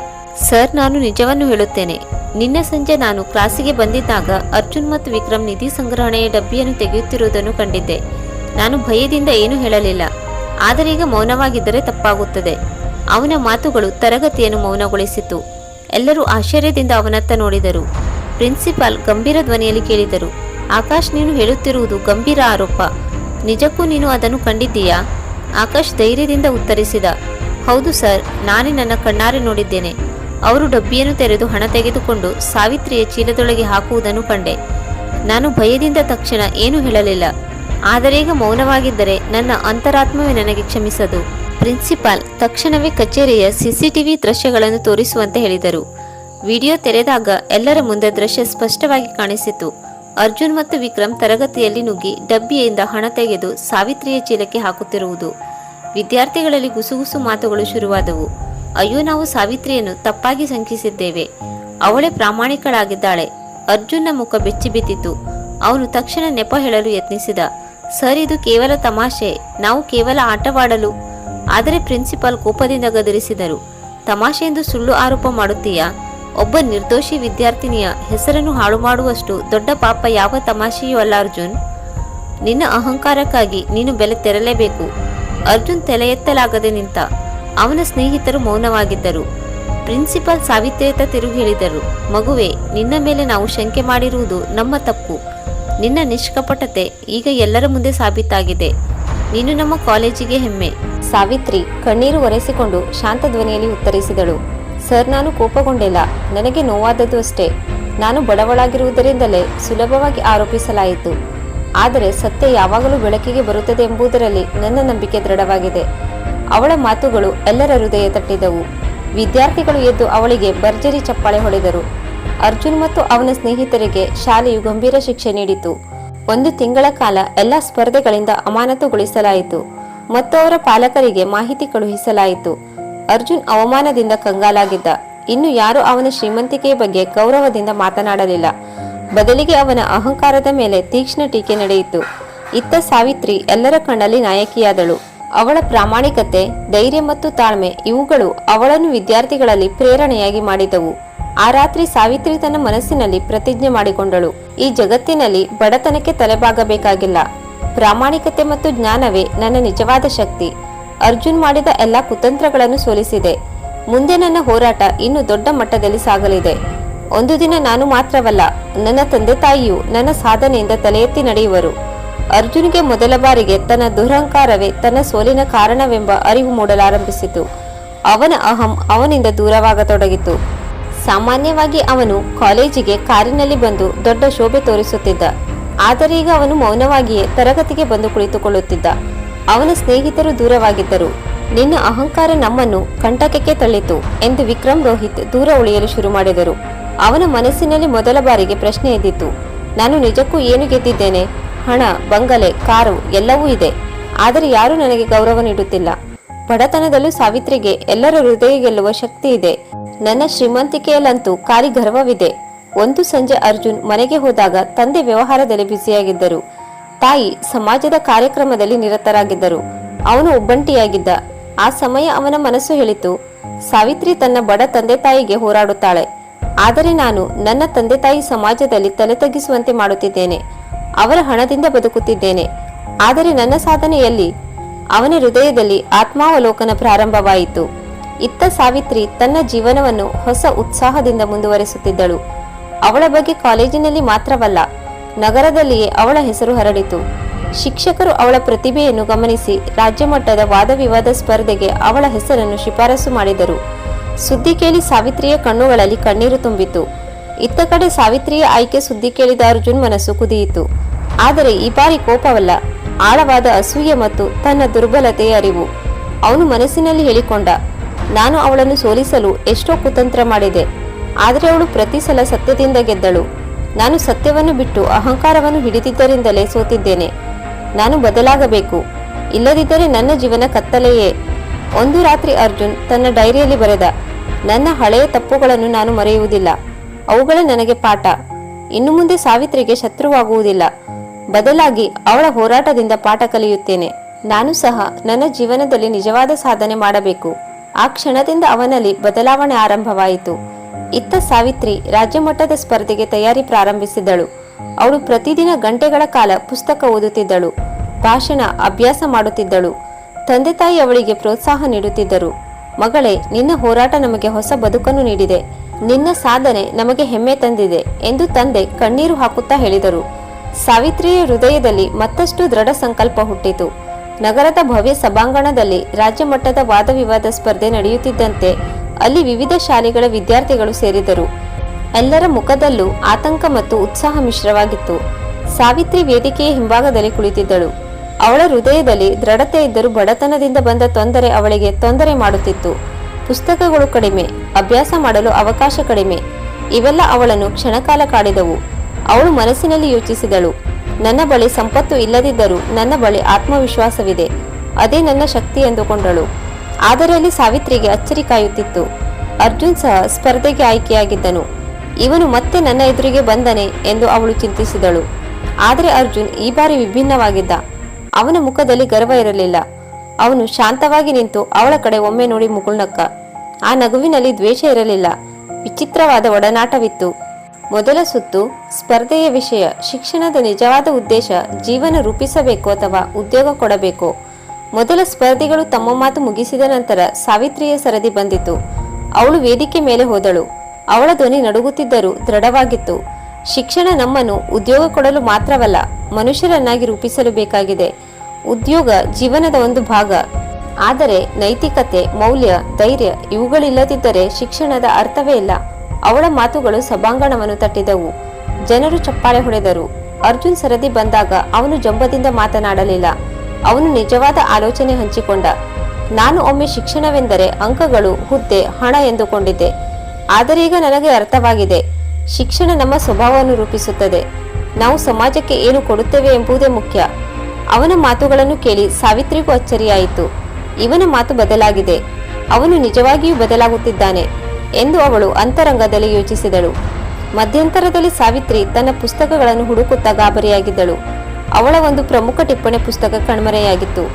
ಸರ್, ನಾನು ನಿಜವನ್ನು ಹೇಳುತ್ತೇನೆ. ನಿನ್ನೆ ಸಂಜೆ ನಾನು ಕ್ಲಾಸಿಗೆ ಬಂದಿದ್ದಾಗ ಅರ್ಜುನ್ ಮತ್ತು ವಿಕ್ರಮ್ ನಿಧಿ ಸಂಗ್ರಹಣೆಯ ಡಬ್ಬಿಯನ್ನು ತೆಗೆಯುತ್ತಿರುವುದನ್ನು ಕಂಡಿದ್ದೆ. ನಾನು ಭಯದಿಂದ ಏನೂ ಹೇಳಲಿಲ್ಲ. ಆದರೆ ಈಗ ಮೌನವಾಗಿದ್ದರೆ ತಪ್ಪಾಗುತ್ತದೆ. ಅವನ ಮಾತುಗಳು ತರಗತಿಯನ್ನು ಮೌನಗೊಳಿಸಿತು. ಎಲ್ಲರೂ ಆಶ್ಚರ್ಯದಿಂದ ಅವನತ್ತ ನೋಡಿದರು. ಪ್ರಿನ್ಸಿಪಾಲ್ ಗಂಭೀರ ಧ್ವನಿಯಲ್ಲಿ ಕೇಳಿದರು, ಆಕಾಶ್, ನೀನು ಹೇಳುತ್ತಿರುವುದು ಗಂಭೀರ ಆರೋಪ. ನಿಜಕ್ಕೂ ನೀನು ಅದನ್ನು ಕಂಡಿದ್ದೀಯಾ? ಆಕಾಶ್ ಧೈರ್ಯದಿಂದ ಉತ್ತರಿಸಿದ ಹೌದು ಸರ್, ನಾನೇ ನನ್ನ ಕಣ್ಣಾರೆ ನೋಡಿದ್ದೇನೆ. ಅವರು ಡಬ್ಬಿಯನ್ನು ತೆರೆದು ಹಣ ತೆಗೆದುಕೊಂಡು ಸಾವಿತ್ರಿಯ ಚೀಲದೊಳಗೆ ಹಾಕುವುದನ್ನು ಕಂಡೆ. ನಾನು ಭಯದಿಂದ ತಕ್ಷಣ ಏನೂ ಹೇಳಲಿಲ್ಲ. ಆದರೀಗ ಮೌನವಾಗಿದ್ದರೆ ನನ್ನ ಅಂತರಾತ್ಮವೇ ನನಗೆ ಕ್ಷಮಿಸದು. ಪ್ರಿನ್ಸಿಪಾಲ್, ತಕ್ಷಣವೇ ಕಚೇರಿಯ ಸಿಸಿಟಿವಿ ದೃಶ್ಯಗಳನ್ನು ತೋರಿಸುವಂತೆ ಹೇಳಿದರು. ವಿಡಿಯೋ ತೆರೆದಾಗ ಎಲ್ಲರ ಮುಂದೆ ದೃಶ್ಯ ಸ್ಪಷ್ಟವಾಗಿ ಕಾಣಿಸಿತು. ಅರ್ಜುನ್ ಮತ್ತು ವಿಕ್ರಮ್ ತರಗತಿಯಲ್ಲಿ ನುಗ್ಗಿ ಡಬ್ಬಿಯಿಂದ ಹಣ ತೆಗೆದು ಸಾವಿತ್ರಿಯ ಚೀಲಕ್ಕೆ ಹಾಕುತ್ತಿರುವುದು. ವಿದ್ಯಾರ್ಥಿಗಳಲ್ಲಿ ಗುಸುಗುಸು ಮಾತುಗಳು ಶುರುವಾದವು. ಅಯ್ಯೋ, ನಾವು ಸಾವಿತ್ರಿಯನ್ನು ತಪ್ಪಾಗಿ ಶಂಕಿಸಿದ್ದೇವೆ. ಅವಳೇ ಪ್ರಾಮಾಣಿಕಳಾಗಿದ್ದಾಳೆ. ಅರ್ಜುನ್ನ ಮುಖ ಬೆಚ್ಚಿ ಬಿದ್ದಿತು. ಅವನು ತಕ್ಷಣ ನೆಪ ಹೇಳಲು ಯತ್ನಿಸಿದ. ಸರ್, ಇದು ಕೇವಲ ತಮಾಷೆ. ನಾವು ಕೇವಲ ಆಟವಾಡಲು. ಆದರೆ ಪ್ರಿನ್ಸಿಪಾಲ್ ಕೋಪದಿಂದ ಗದರಿಸಿದರು. ತಮಾಷೆ ಎಂದು ಸುಳ್ಳು ಆರೋಪ ಮಾಡುತ್ತೀಯಾ? ಒಬ್ಬ ನಿರ್ದೋಷಿ ವಿದ್ಯಾರ್ಥಿನಿಯ ಹೆಸರನ್ನು ಹಾಳು ಮಾಡುವಷ್ಟು ದೊಡ್ಡ ಪಾಪ ಯಾವ ತಮಾಷೆಯೂ ಅಲ್ಲ, ಅರ್ಜುನ್. ನಿನ್ನ ಅಹಂಕಾರಕ್ಕಾಗಿ ನೀನು ಬೆಲೆ ತೆರಲೇಬೇಕು. ಅರ್ಜುನ್ ತಲೆ ಎತ್ತಲಾಗದೆ ನಿಂತ. ಅವನ ಸ್ನೇಹಿತರು ಮೌನವಾಗಿದ್ದರು. ಪ್ರಿನ್ಸಿಪಾಲ್ ತಿರುಗಿ ಹೇಳಿದರು, ಮಗುವೆ, ನಿನ್ನ ಮೇಲೆ ನಾವು ಶಂಕೆ ಮಾಡಿರುವುದು ನಮ್ಮ ತಪ್ಪು. ನಿನ್ನ ನಿಷ್ಕಪಟತೆ ಈಗ ಎಲ್ಲರ ಮುಂದೆ ಸಾಬೀತಾಗಿದೆ. ನೀನು ನಮ್ಮ ಕಾಲೇಜಿಗೆ ಹೆಮ್ಮೆ. ಸಾವಿತ್ರಿ ಕಣ್ಣೀರು ಒರೆಸಿಕೊಂಡು ಶಾಂತ ಧ್ವನಿಯಲ್ಲಿ ಉತ್ತರಿಸಿದಳು, ಸರ್, ನಾನು ಕೋಪಗೊಂಡಿಲ್ಲ. ನನಗೆ ನೋವಾದದ್ದು ಅಷ್ಟೇ. ನಾನು ಬಡವಳಾಗಿರುವುದರಿಂದಲೇ ಸುಲಭವಾಗಿ ಆರೋಪಿಸಲಾಯಿತು. ಆದರೆ ಸತ್ಯ ಯಾವಾಗಲೂ ಬೆಳಕಿಗೆ ಬರುತ್ತದೆ ಎಂಬುದರಲ್ಲಿ ನನ್ನ ನಂಬಿಕೆ ದೃಢವಾಗಿದೆ. ಅವಳ ಮಾತುಗಳು ಎಲ್ಲರ ಹೃದಯ ತಟ್ಟಿದವು. ವಿದ್ಯಾರ್ಥಿಗಳು ಎದ್ದು ಅವಳಿಗೆ ಭರ್ಜರಿ ಚಪ್ಪಾಳೆ ಹೊಡೆದರು. ಅರ್ಜುನ್ ಮತ್ತು ಅವನ ಸ್ನೇಹಿತರಿಗೆ ಶಾಲೆಯು ಗಂಭೀರ ಶಿಕ್ಷೆ ನೀಡಿತು. ಒಂದು ತಿಂಗಳ ಕಾಲ ಎಲ್ಲ ಸ್ಪರ್ಧೆಗಳಿಂದ ಅಮಾನತುಗೊಳಿಸಲಾಯಿತು. ಮತ್ತು ಅವರ ಪಾಲಕರಿಗೆ ಮಾಹಿತಿ ಕಳುಹಿಸಲಾಯಿತು. ಅರ್ಜುನ್ ಅವಮಾನದಿಂದ ಕಂಗಾಲಾಗಿದ್ದ. ಇನ್ನು ಯಾರು ಅವನ ಶ್ರೀಮಂತಿಕೆಯ ಬಗ್ಗೆ ಗೌರವದಿಂದ ಮಾತನಾಡಲಿಲ್ಲ. ಬದಲಿಗೆ ಅವನ ಅಹಂಕಾರದ ಮೇಲೆ ತೀಕ್ಷ್ಣ ಟೀಕೆ ನಡೆಯಿತು. ಇತ್ತ ಸಾವಿತ್ರಿ ಎಲ್ಲರ ಕಣ್ಣಲ್ಲಿ ನಾಯಕಿಯಾದಳು. ಅವಳ ಪ್ರಾಮಾಣಿಕತೆ, ಧೈರ್ಯ ಮತ್ತು ತಾಳ್ಮೆ ಇವುಗಳು ಅವಳನ್ನು ವಿದ್ಯಾರ್ಥಿಗಳಲ್ಲಿ ಪ್ರೇರಣೆಯಾಗಿ ಮಾಡಿದವು. ಆ ರಾತ್ರಿ ಸಾವಿತ್ರಿ ತನ್ನ ಮನಸ್ಸಿನಲ್ಲಿ ಪ್ರತಿಜ್ಞೆ ಮಾಡಿಕೊಂಡಳು. ಈ ಜಗತ್ತಿನಲ್ಲಿ ಬಡತನಕ್ಕೆ ತಲೆಬಾಗಬೇಕಾಗಿಲ್ಲ. ಪ್ರಾಮಾಣಿಕತೆ ಮತ್ತು ಜ್ಞಾನವೇ ನನ್ನ ನಿಜವಾದ ಶಕ್ತಿ. ಅರ್ಜುನ್ ಮಾಡಿದ ಎಲ್ಲ ಕುತಂತ್ರಗಳನ್ನು ಸೋಲಿಸಿದೆ. ಮುಂದೆ ನನ್ನ ಹೋರಾಟ ಇನ್ನು ದೊಡ್ಡ ಮಟ್ಟದಲ್ಲಿ ಸಾಗಲಿದೆ. ಒಂದು ದಿನ ನಾನು ಮಾತ್ರವಲ್ಲ, ನನ್ನ ತಂದೆ ತಾಯಿಯು ನನ್ನ ಸಾಧನೆಯಿಂದ ತಲೆ ಎತ್ತಿ ನಡೆಯುವರು. ಅರ್ಜುನ್ಗೆ ಮೊದಲ ಬಾರಿಗೆ ತನ್ನ ದುರಹಂಕಾರವೇ ತನ್ನ ಸೋಲಿನ ಕಾರಣವೆಂಬ ಅರಿವು ಮೂಡಲಾರಂಭಿಸಿತು. ಅವನ ಅಹಂ ಅವನಿಂದ ದೂರವಾಗತೊಡಗಿತು. ಸಾಮಾನ್ಯವಾಗಿ ಅವನು ಕಾಲೇಜಿಗೆ ಕಾರಿನಲ್ಲಿ ಬಂದು ದೊಡ್ಡ ಶೋಭೆ ತೋರಿಸುತ್ತಿದ್ದ. ಆದರೆ ಈಗ ಅವನು ಮೌನವಾಗಿಯೇ ತರಗತಿಗೆ ಬಂದು ಕುಳಿತುಕೊಳ್ಳುತ್ತಿದ್ದ. ಅವನ ಸ್ನೇಹಿತರು ದೂರವಾಗಿದ್ದರು. ನಿನ್ನ ಅಹಂಕಾರ ನಮ್ಮನ್ನು ಕಂಟಕಕ್ಕೆ ತಳ್ಳಿತು ಎಂದು ವಿಕ್ರಮ್ ರೋಹಿತ್ ದೂರ ಉಳಿಯಲು ಶುರು ಮಾಡಿದರು. ಅವನ ಮನಸ್ಸಿನಲ್ಲಿ ಮೊದಲ ಬಾರಿಗೆ ಪ್ರಶ್ನೆ ಎದ್ದಿತ್ತು ನಾನು ನಿಜಕ್ಕೂ ಏನು ಗೆದ್ದಿದ್ದೇನೆ? ಹಣ, ಬಂಗಲೆ, ಕಾರು, ಎಲ್ಲವೂ ಇದೆ. ಆದರೆ ಯಾರೂ ನನಗೆ ಗೌರವ ನೀಡುತ್ತಿಲ್ಲ. ಬಡತನದಲ್ಲೂ ಸಾವಿತ್ರಿಗೆ ಎಲ್ಲರ ಹೃದಯ ಗೆಲ್ಲುವ ಶಕ್ತಿ ಇದೆ. ನನ್ನ ಶ್ರೀಮಂತಿಕೆಯಲ್ಲಂತೂ ಕಾರಿ ಗರ್ವವಿದೆ. ಒಂದು ಸಂಜೆ ಅರ್ಜುನ್ ಮನೆಗೆ ಹೋದಾಗ ತಂದೆ ವ್ಯವಹಾರದಲ್ಲಿ ಬ್ಯುಸಿಯಾಗಿದ್ದರು. ತಾಯಿ ಸಮಾಜದ ಕಾರ್ಯಕ್ರಮದಲ್ಲಿ ನಿರತರಾಗಿದ್ದರು. ಅವನು ಒಬ್ಬಂಟಿಯಾಗಿದ್ದ. ಆ ಸಮಯ ಅವನ ಮನಸ್ಸು ಹೇಳಿತು. ಸಾವಿತ್ರಿ ತನ್ನ ಬಡ ತಂದೆ ತಾಯಿಗೆ ಹೋರಾಡುತ್ತಾಳೆ. ಆದರೆ ನಾನು ನನ್ನ ತಂದೆ ತಾಯಿ ಸಮಾಜದಲ್ಲಿ ತಲೆ ತಗ್ಗಿಸುವಂತೆ ಮಾಡುತ್ತಿದ್ದೇನೆ. ಅವರ ಹಣದಿಂದ ಬದುಕುತ್ತಿದ್ದೇನೆ. ಆದರೆ ನನ್ನ ಸಾಧನೆಯಲ್ಲಿ ಅವನ ಹೃದಯದಲ್ಲಿ ಆತ್ಮಾವಲೋಕನ ಪ್ರಾರಂಭವಾಯಿತು. ಇತ್ತ ಸಾವಿತ್ರಿ ತನ್ನ ಜೀವನವನ್ನು ಹೊಸ ಉತ್ಸಾಹದಿಂದ ಮುಂದುವರೆಸುತ್ತಿದ್ದಳು. ಅವಳ ಬಗ್ಗೆ ಕಾಲೇಜಿನಲ್ಲಿ ಮಾತ್ರವಲ್ಲ, ನಗರದಲ್ಲಿಯೇ ಅವಳ ಹೆಸರು ಹರಡಿತು. ಶಿಕ್ಷಕರು ಅವಳ ಪ್ರತಿಭೆಯನ್ನು ಗಮನಿಸಿ ರಾಜ್ಯಮಟ್ಟದ ವಾದವಿವಾದ ವಾದ ವಿವಾದ ಸ್ಪರ್ಧೆಗೆ ಅವಳ ಹೆಸರನ್ನು ಶಿಫಾರಸು ಮಾಡಿದರು. ಸುದ್ದಿ ಕೇಳಿ ಸಾವಿತ್ರಿಯ ಕಣ್ಣುಗಳಲ್ಲಿ ಕಣ್ಣೀರು ತುಂಬಿತು ಇತ್ತ ಕಡೆ ಸಾವಿತ್ರಿಯ ಆಯ್ಕೆ ಸುದ್ದಿ ಕೇಳಿದ ಅರ್ಜುನ್ ಮನಸ್ಸು ಕುದಿಯಿತು. ಆದರೆ ಈ ಬಾರಿ ಕೋಪವಲ್ಲ. ಆಳವಾದ ಅಸೂಯೆ ಮತ್ತು ತನ್ನ ದುರ್ಬಲತೆಯ ಅರಿವು. ಅವನು ಮನಸ್ಸಿನಲ್ಲಿ ಹೇಳಿಕೊಂಡ, ನಾನು ಅವಳನ್ನು ಸೋಲಿಸಲು ಎಷ್ಟೋ ಕುತಂತ್ರ ಮಾಡಿದೆ. ಆದರೆ ಅವಳು ಪ್ರತಿ ಸಲ ಸತ್ಯದಿಂದ ಗೆದ್ದಳು. ನಾನು ಸತ್ಯವನ್ನು ಬಿಟ್ಟು ಅಹಂಕಾರವನ್ನು ಹಿಡಿದಿದ್ದರಿಂದಲೇ ಸೋತಿದ್ದೇನೆ. ನಾನು ಬದಲಾಗಬೇಕು. ಇಲ್ಲದಿದ್ದರೆ ನನ್ನ ಜೀವನ ಕತ್ತಲೆಯೇ. ಒಂದು ರಾತ್ರಿ ಅರ್ಜುನ್ ತನ್ನ ಡೈರಿಯಲ್ಲಿ ಬರೆದ ನನ್ನ ಹಳೆಯ ತಪ್ಪುಗಳನ್ನು ನಾನು ಮರೆಯುವುದಿಲ್ಲ. ಅವುಗಳೇ ನನಗೆ ಪಾಠ. ಇನ್ನು ಮುಂದೆ ಸಾವಿತ್ರಿಗೆ ಶತ್ರುವಾಗುವುದಿಲ್ಲ. ಬದಲಾಗಿ ಅವಳ ಹೋರಾಟದಿಂದ ಪಾಠ ಕಲಿಯುತ್ತೇನೆ. ನಾನು ಸಹ ನನ್ನ ಜೀವನದಲ್ಲಿ ನಿಜವಾದ ಸಾಧನೆ ಮಾಡಬೇಕು. ಆ ಕ್ಷಣದಿಂದ ಅವನಲ್ಲಿ ಬದಲಾವಣೆ ಆರಂಭವಾಯಿತು. ಇತ್ತ ಸಾವಿತ್ರಿ ರಾಜ್ಯ ಮಟ್ಟದ ಸ್ಪರ್ಧೆಗೆ ತಯಾರಿ ಪ್ರಾರಂಭಿಸಿದಳು. ಅವಳು ಪ್ರತಿದಿನ ಗಂಟೆಗಳ ಕಾಲ ಪುಸ್ತಕ ಓದುತ್ತಿದ್ದಳು. ಭಾಷಣ, ಅಭ್ಯಾಸ ಮಾಡುತ್ತಿದ್ದಳು. ತಂದೆ ತಾಯಿ ಅವಳಿಗೆ ಪ್ರೋತ್ಸಾಹ ನೀಡುತ್ತಿದ್ದರು. ಮಗಳೇ, ನಿನ್ನ ಹೋರಾಟ ನಮಗೆ ಹೊಸ ಬದುಕನ್ನು ನೀಡಿದೆ. ನಿನ್ನ ಸಾಧನೆ ನಮಗೆ ಹೆಮ್ಮೆ ತಂದಿದೆ ಎಂದು ತಂದೆ ಕಣ್ಣೀರು ಹಾಕುತ್ತಾ ಹೇಳಿದರು. ಸಾವಿತ್ರಿಯ ಹೃದಯದಲ್ಲಿ ಮತ್ತಷ್ಟು ದೃಢ ಸಂಕಲ್ಪ ಹುಟ್ಟಿತು. ನಗರದ ಭವ್ಯ ಸಭಾಂಗಣದಲ್ಲಿ ರಾಜ್ಯ ಮಟ್ಟದ ವಾದವಿವಾದ ಸ್ಪರ್ಧೆ ನಡೆಯುತ್ತಿದ್ದಂತೆ ಅಲ್ಲಿ ವಿವಿಧ ಶಾಲೆಗಳ ವಿದ್ಯಾರ್ಥಿಗಳು ಸೇರಿದರು ಎಲ್ಲರ ಮುಖದಲ್ಲೂ ಆತಂಕ ಮತ್ತು ಉತ್ಸಾಹ ಮಿಶ್ರವಾಗಿತ್ತು. ಸಾವಿತ್ರಿ ವೇದಿಕೆಯ ಹಿಂಭಾಗದಲ್ಲಿ ಕುಳಿತಿದ್ದಳು. ಅವಳ ಹೃದಯದಲ್ಲಿ ದೃಢತೆ ಇದ್ದರೂ ಬಡತನದಿಂದ ಬಂದ ತೊಂದರೆ ಅವಳಿಗೆ ತೊಂದರೆ ಮಾಡುತ್ತಿತ್ತು. ಪುಸ್ತಕಗಳು ಕಡಿಮೆ, ಅಭ್ಯಾಸ ಮಾಡಲು ಅವಕಾಶ ಕಡಿಮೆ. ಇವೆಲ್ಲ ಅವಳನ್ನು ಕ್ಷಣಕಾಲ ಕಾಡಿದವು. ಅವಳು ಮನಸ್ಸಿನಲ್ಲಿ ಯೋಚಿಸಿದಳು. ನನ್ನ ಬಳಿ ಸಂಪತ್ತು ಇಲ್ಲದಿದ್ದರೂ ನನ್ನ ಬಳಿ ಆತ್ಮವಿಶ್ವಾಸವಿದೆ. ಅದೇ ನನ್ನ ಶಕ್ತಿ ಎಂದುಕೊಂಡಳು. ಆದರೆ ಅಲ್ಲಿ ಸಾವಿತ್ರಿಗೆ ಅಚ್ಚರಿ ಕಾಯುತ್ತಿತ್ತು. ಅರ್ಜುನ್ ಸಹ ಸ್ಪರ್ಧೆಗೆ ಆಯ್ಕೆಯಾಗಿದ್ದನು. ಇವನು ಮತ್ತೆ ನನ್ನ ಎದುರಿಗೆ ಬಂದನೆ ಎಂದು ಅವಳು ಚಿಂತಿಸಿದಳು. ಆದರೆ ಅರ್ಜುನ್ ಈ ಬಾರಿ ವಿಭಿನ್ನವಾಗಿದ್ದ. ಅವನ ಮುಖದಲ್ಲಿ ಗರ್ವ ಇರಲಿಲ್ಲ. ಅವನು ಶಾಂತವಾಗಿ ನಿಂತು ಅವಳ ಕಡೆ ಒಮ್ಮೆ ನೋಡಿ ಮುಗುಳ್ನಕ್ಕ. ಆ ನಗುವಿನಲ್ಲಿ ದ್ವೇಷ ಇರಲಿಲ್ಲ. ವಿಚಿತ್ರವಾದ ಒಡನಾಟವಿತ್ತು. ಮೊದಲ ಸುತ್ತು ಸ್ಪರ್ಧೆಯ ವಿಷಯ, ಶಿಕ್ಷಣದ ನಿಜವಾದ ಉದ್ದೇಶ, ಜೀವನ ರೂಪಿಸಬೇಕು ಅಥವಾ ಉದ್ಯೋಗ ಕೊಡಬೇಕು. ಮೊದಲ ಸ್ಪರ್ಧಿಗಳು ತಮ್ಮ ಮಾತು ಮುಗಿಸಿದ ನಂತರ ಸಾವಿತ್ರಿಯ ಸರದಿ ಬಂದಿತು. ಅವಳು ವೇದಿಕೆ ಮೇಲೆ ಹೋದಳು. ಅವಳ ಧ್ವನಿ ನಡುಗುತ್ತಿದ್ದರೂ ದೃಢವಾಗಿತ್ತು. ಶಿಕ್ಷಣ ನಮ್ಮನ್ನು ಉದ್ಯೋಗ ಕೊಡಲು ಮಾತ್ರವಲ್ಲ, ಮನುಷ್ಯರನ್ನಾಗಿ ರೂಪಿಸಲು ಬೇಕಾಗಿದೆ. ಉದ್ಯೋಗ ಜೀವನದ ಒಂದು ಭಾಗ. ಆದರೆ ನೈತಿಕತೆ, ಮೌಲ್ಯ, ಧೈರ್ಯ ಇವುಗಳಿಲ್ಲದಿದ್ದರೆ ಶಿಕ್ಷಣದ ಅರ್ಥವೇ ಇಲ್ಲ. ಅವಳ ಮಾತುಗಳು ಸಭಾಂಗಣವನ್ನು ತಟ್ಟಿದವು. ಜನರು ಚಪ್ಪಾಳೆ ಹೊಡೆದರು. ಅರ್ಜುನ್ ಸರದಿ ಬಂದಾಗ ಅವನು ಜಂಬದಿಂದ ಮಾತನಾಡಲಿಲ್ಲ. ಅವನು ನಿಜವಾದ ಆಲೋಚನೆ ಹಂಚಿಕೊಂಡ. ನಾನು ಒಮ್ಮೆ ಶಿಕ್ಷಣವೆಂದರೆ ಅಂಕಗಳು, ಹುದ್ದೆ, ಹಣ ಎಂದುಕೊಂಡಿದ್ದೆ. ಆದರೀಗ ನನಗೆ ಅರ್ಥವಾಗಿದೆ. ಶಿಕ್ಷಣ ನಮ್ಮ ಸ್ವಭಾವವನ್ನು ರೂಪಿಸುತ್ತದೆ. ನಾವು ಸಮಾಜಕ್ಕೆ ಏನು ಕೊಡುತ್ತೇವೆ ಎಂಬುದೇ ಮುಖ್ಯ. ಅವನ ಮಾತುಗಳನ್ನು ಕೇಳಿ ಸಾವಿತ್ರಿಗೂ ಅಚ್ಚರಿಯಾಯಿತು. ಇವನ ಮಾತು ಬದಲಾಗಿದೆ. ಅವನು ನಿಜವಾಗಿಯೂ ಬದಲಾಗುತ್ತಿದ್ದಾನೆ ಎಂದು ಅವಳು ಅಂತರಂಗದಲ್ಲಿ ಯೋಚಿಸಿದಳು. ಮಧ್ಯಂತರದಲ್ಲಿ ಸಾವಿತ್ರಿ ತನ್ನ ಪುಸ್ತಕಗಳನ್ನು ಹುಡುಕುತ್ತಾ ಗಾಬರಿಯಾಗಿದ್ದಳು. ಅವಳ ಒಂದು ಪ್ರಮುಖ ಟಿಪ್ಪಣಿ ಪುಸ್ತಕ ಕಣ್ಮರೆಯಾಗಿತ್ತು.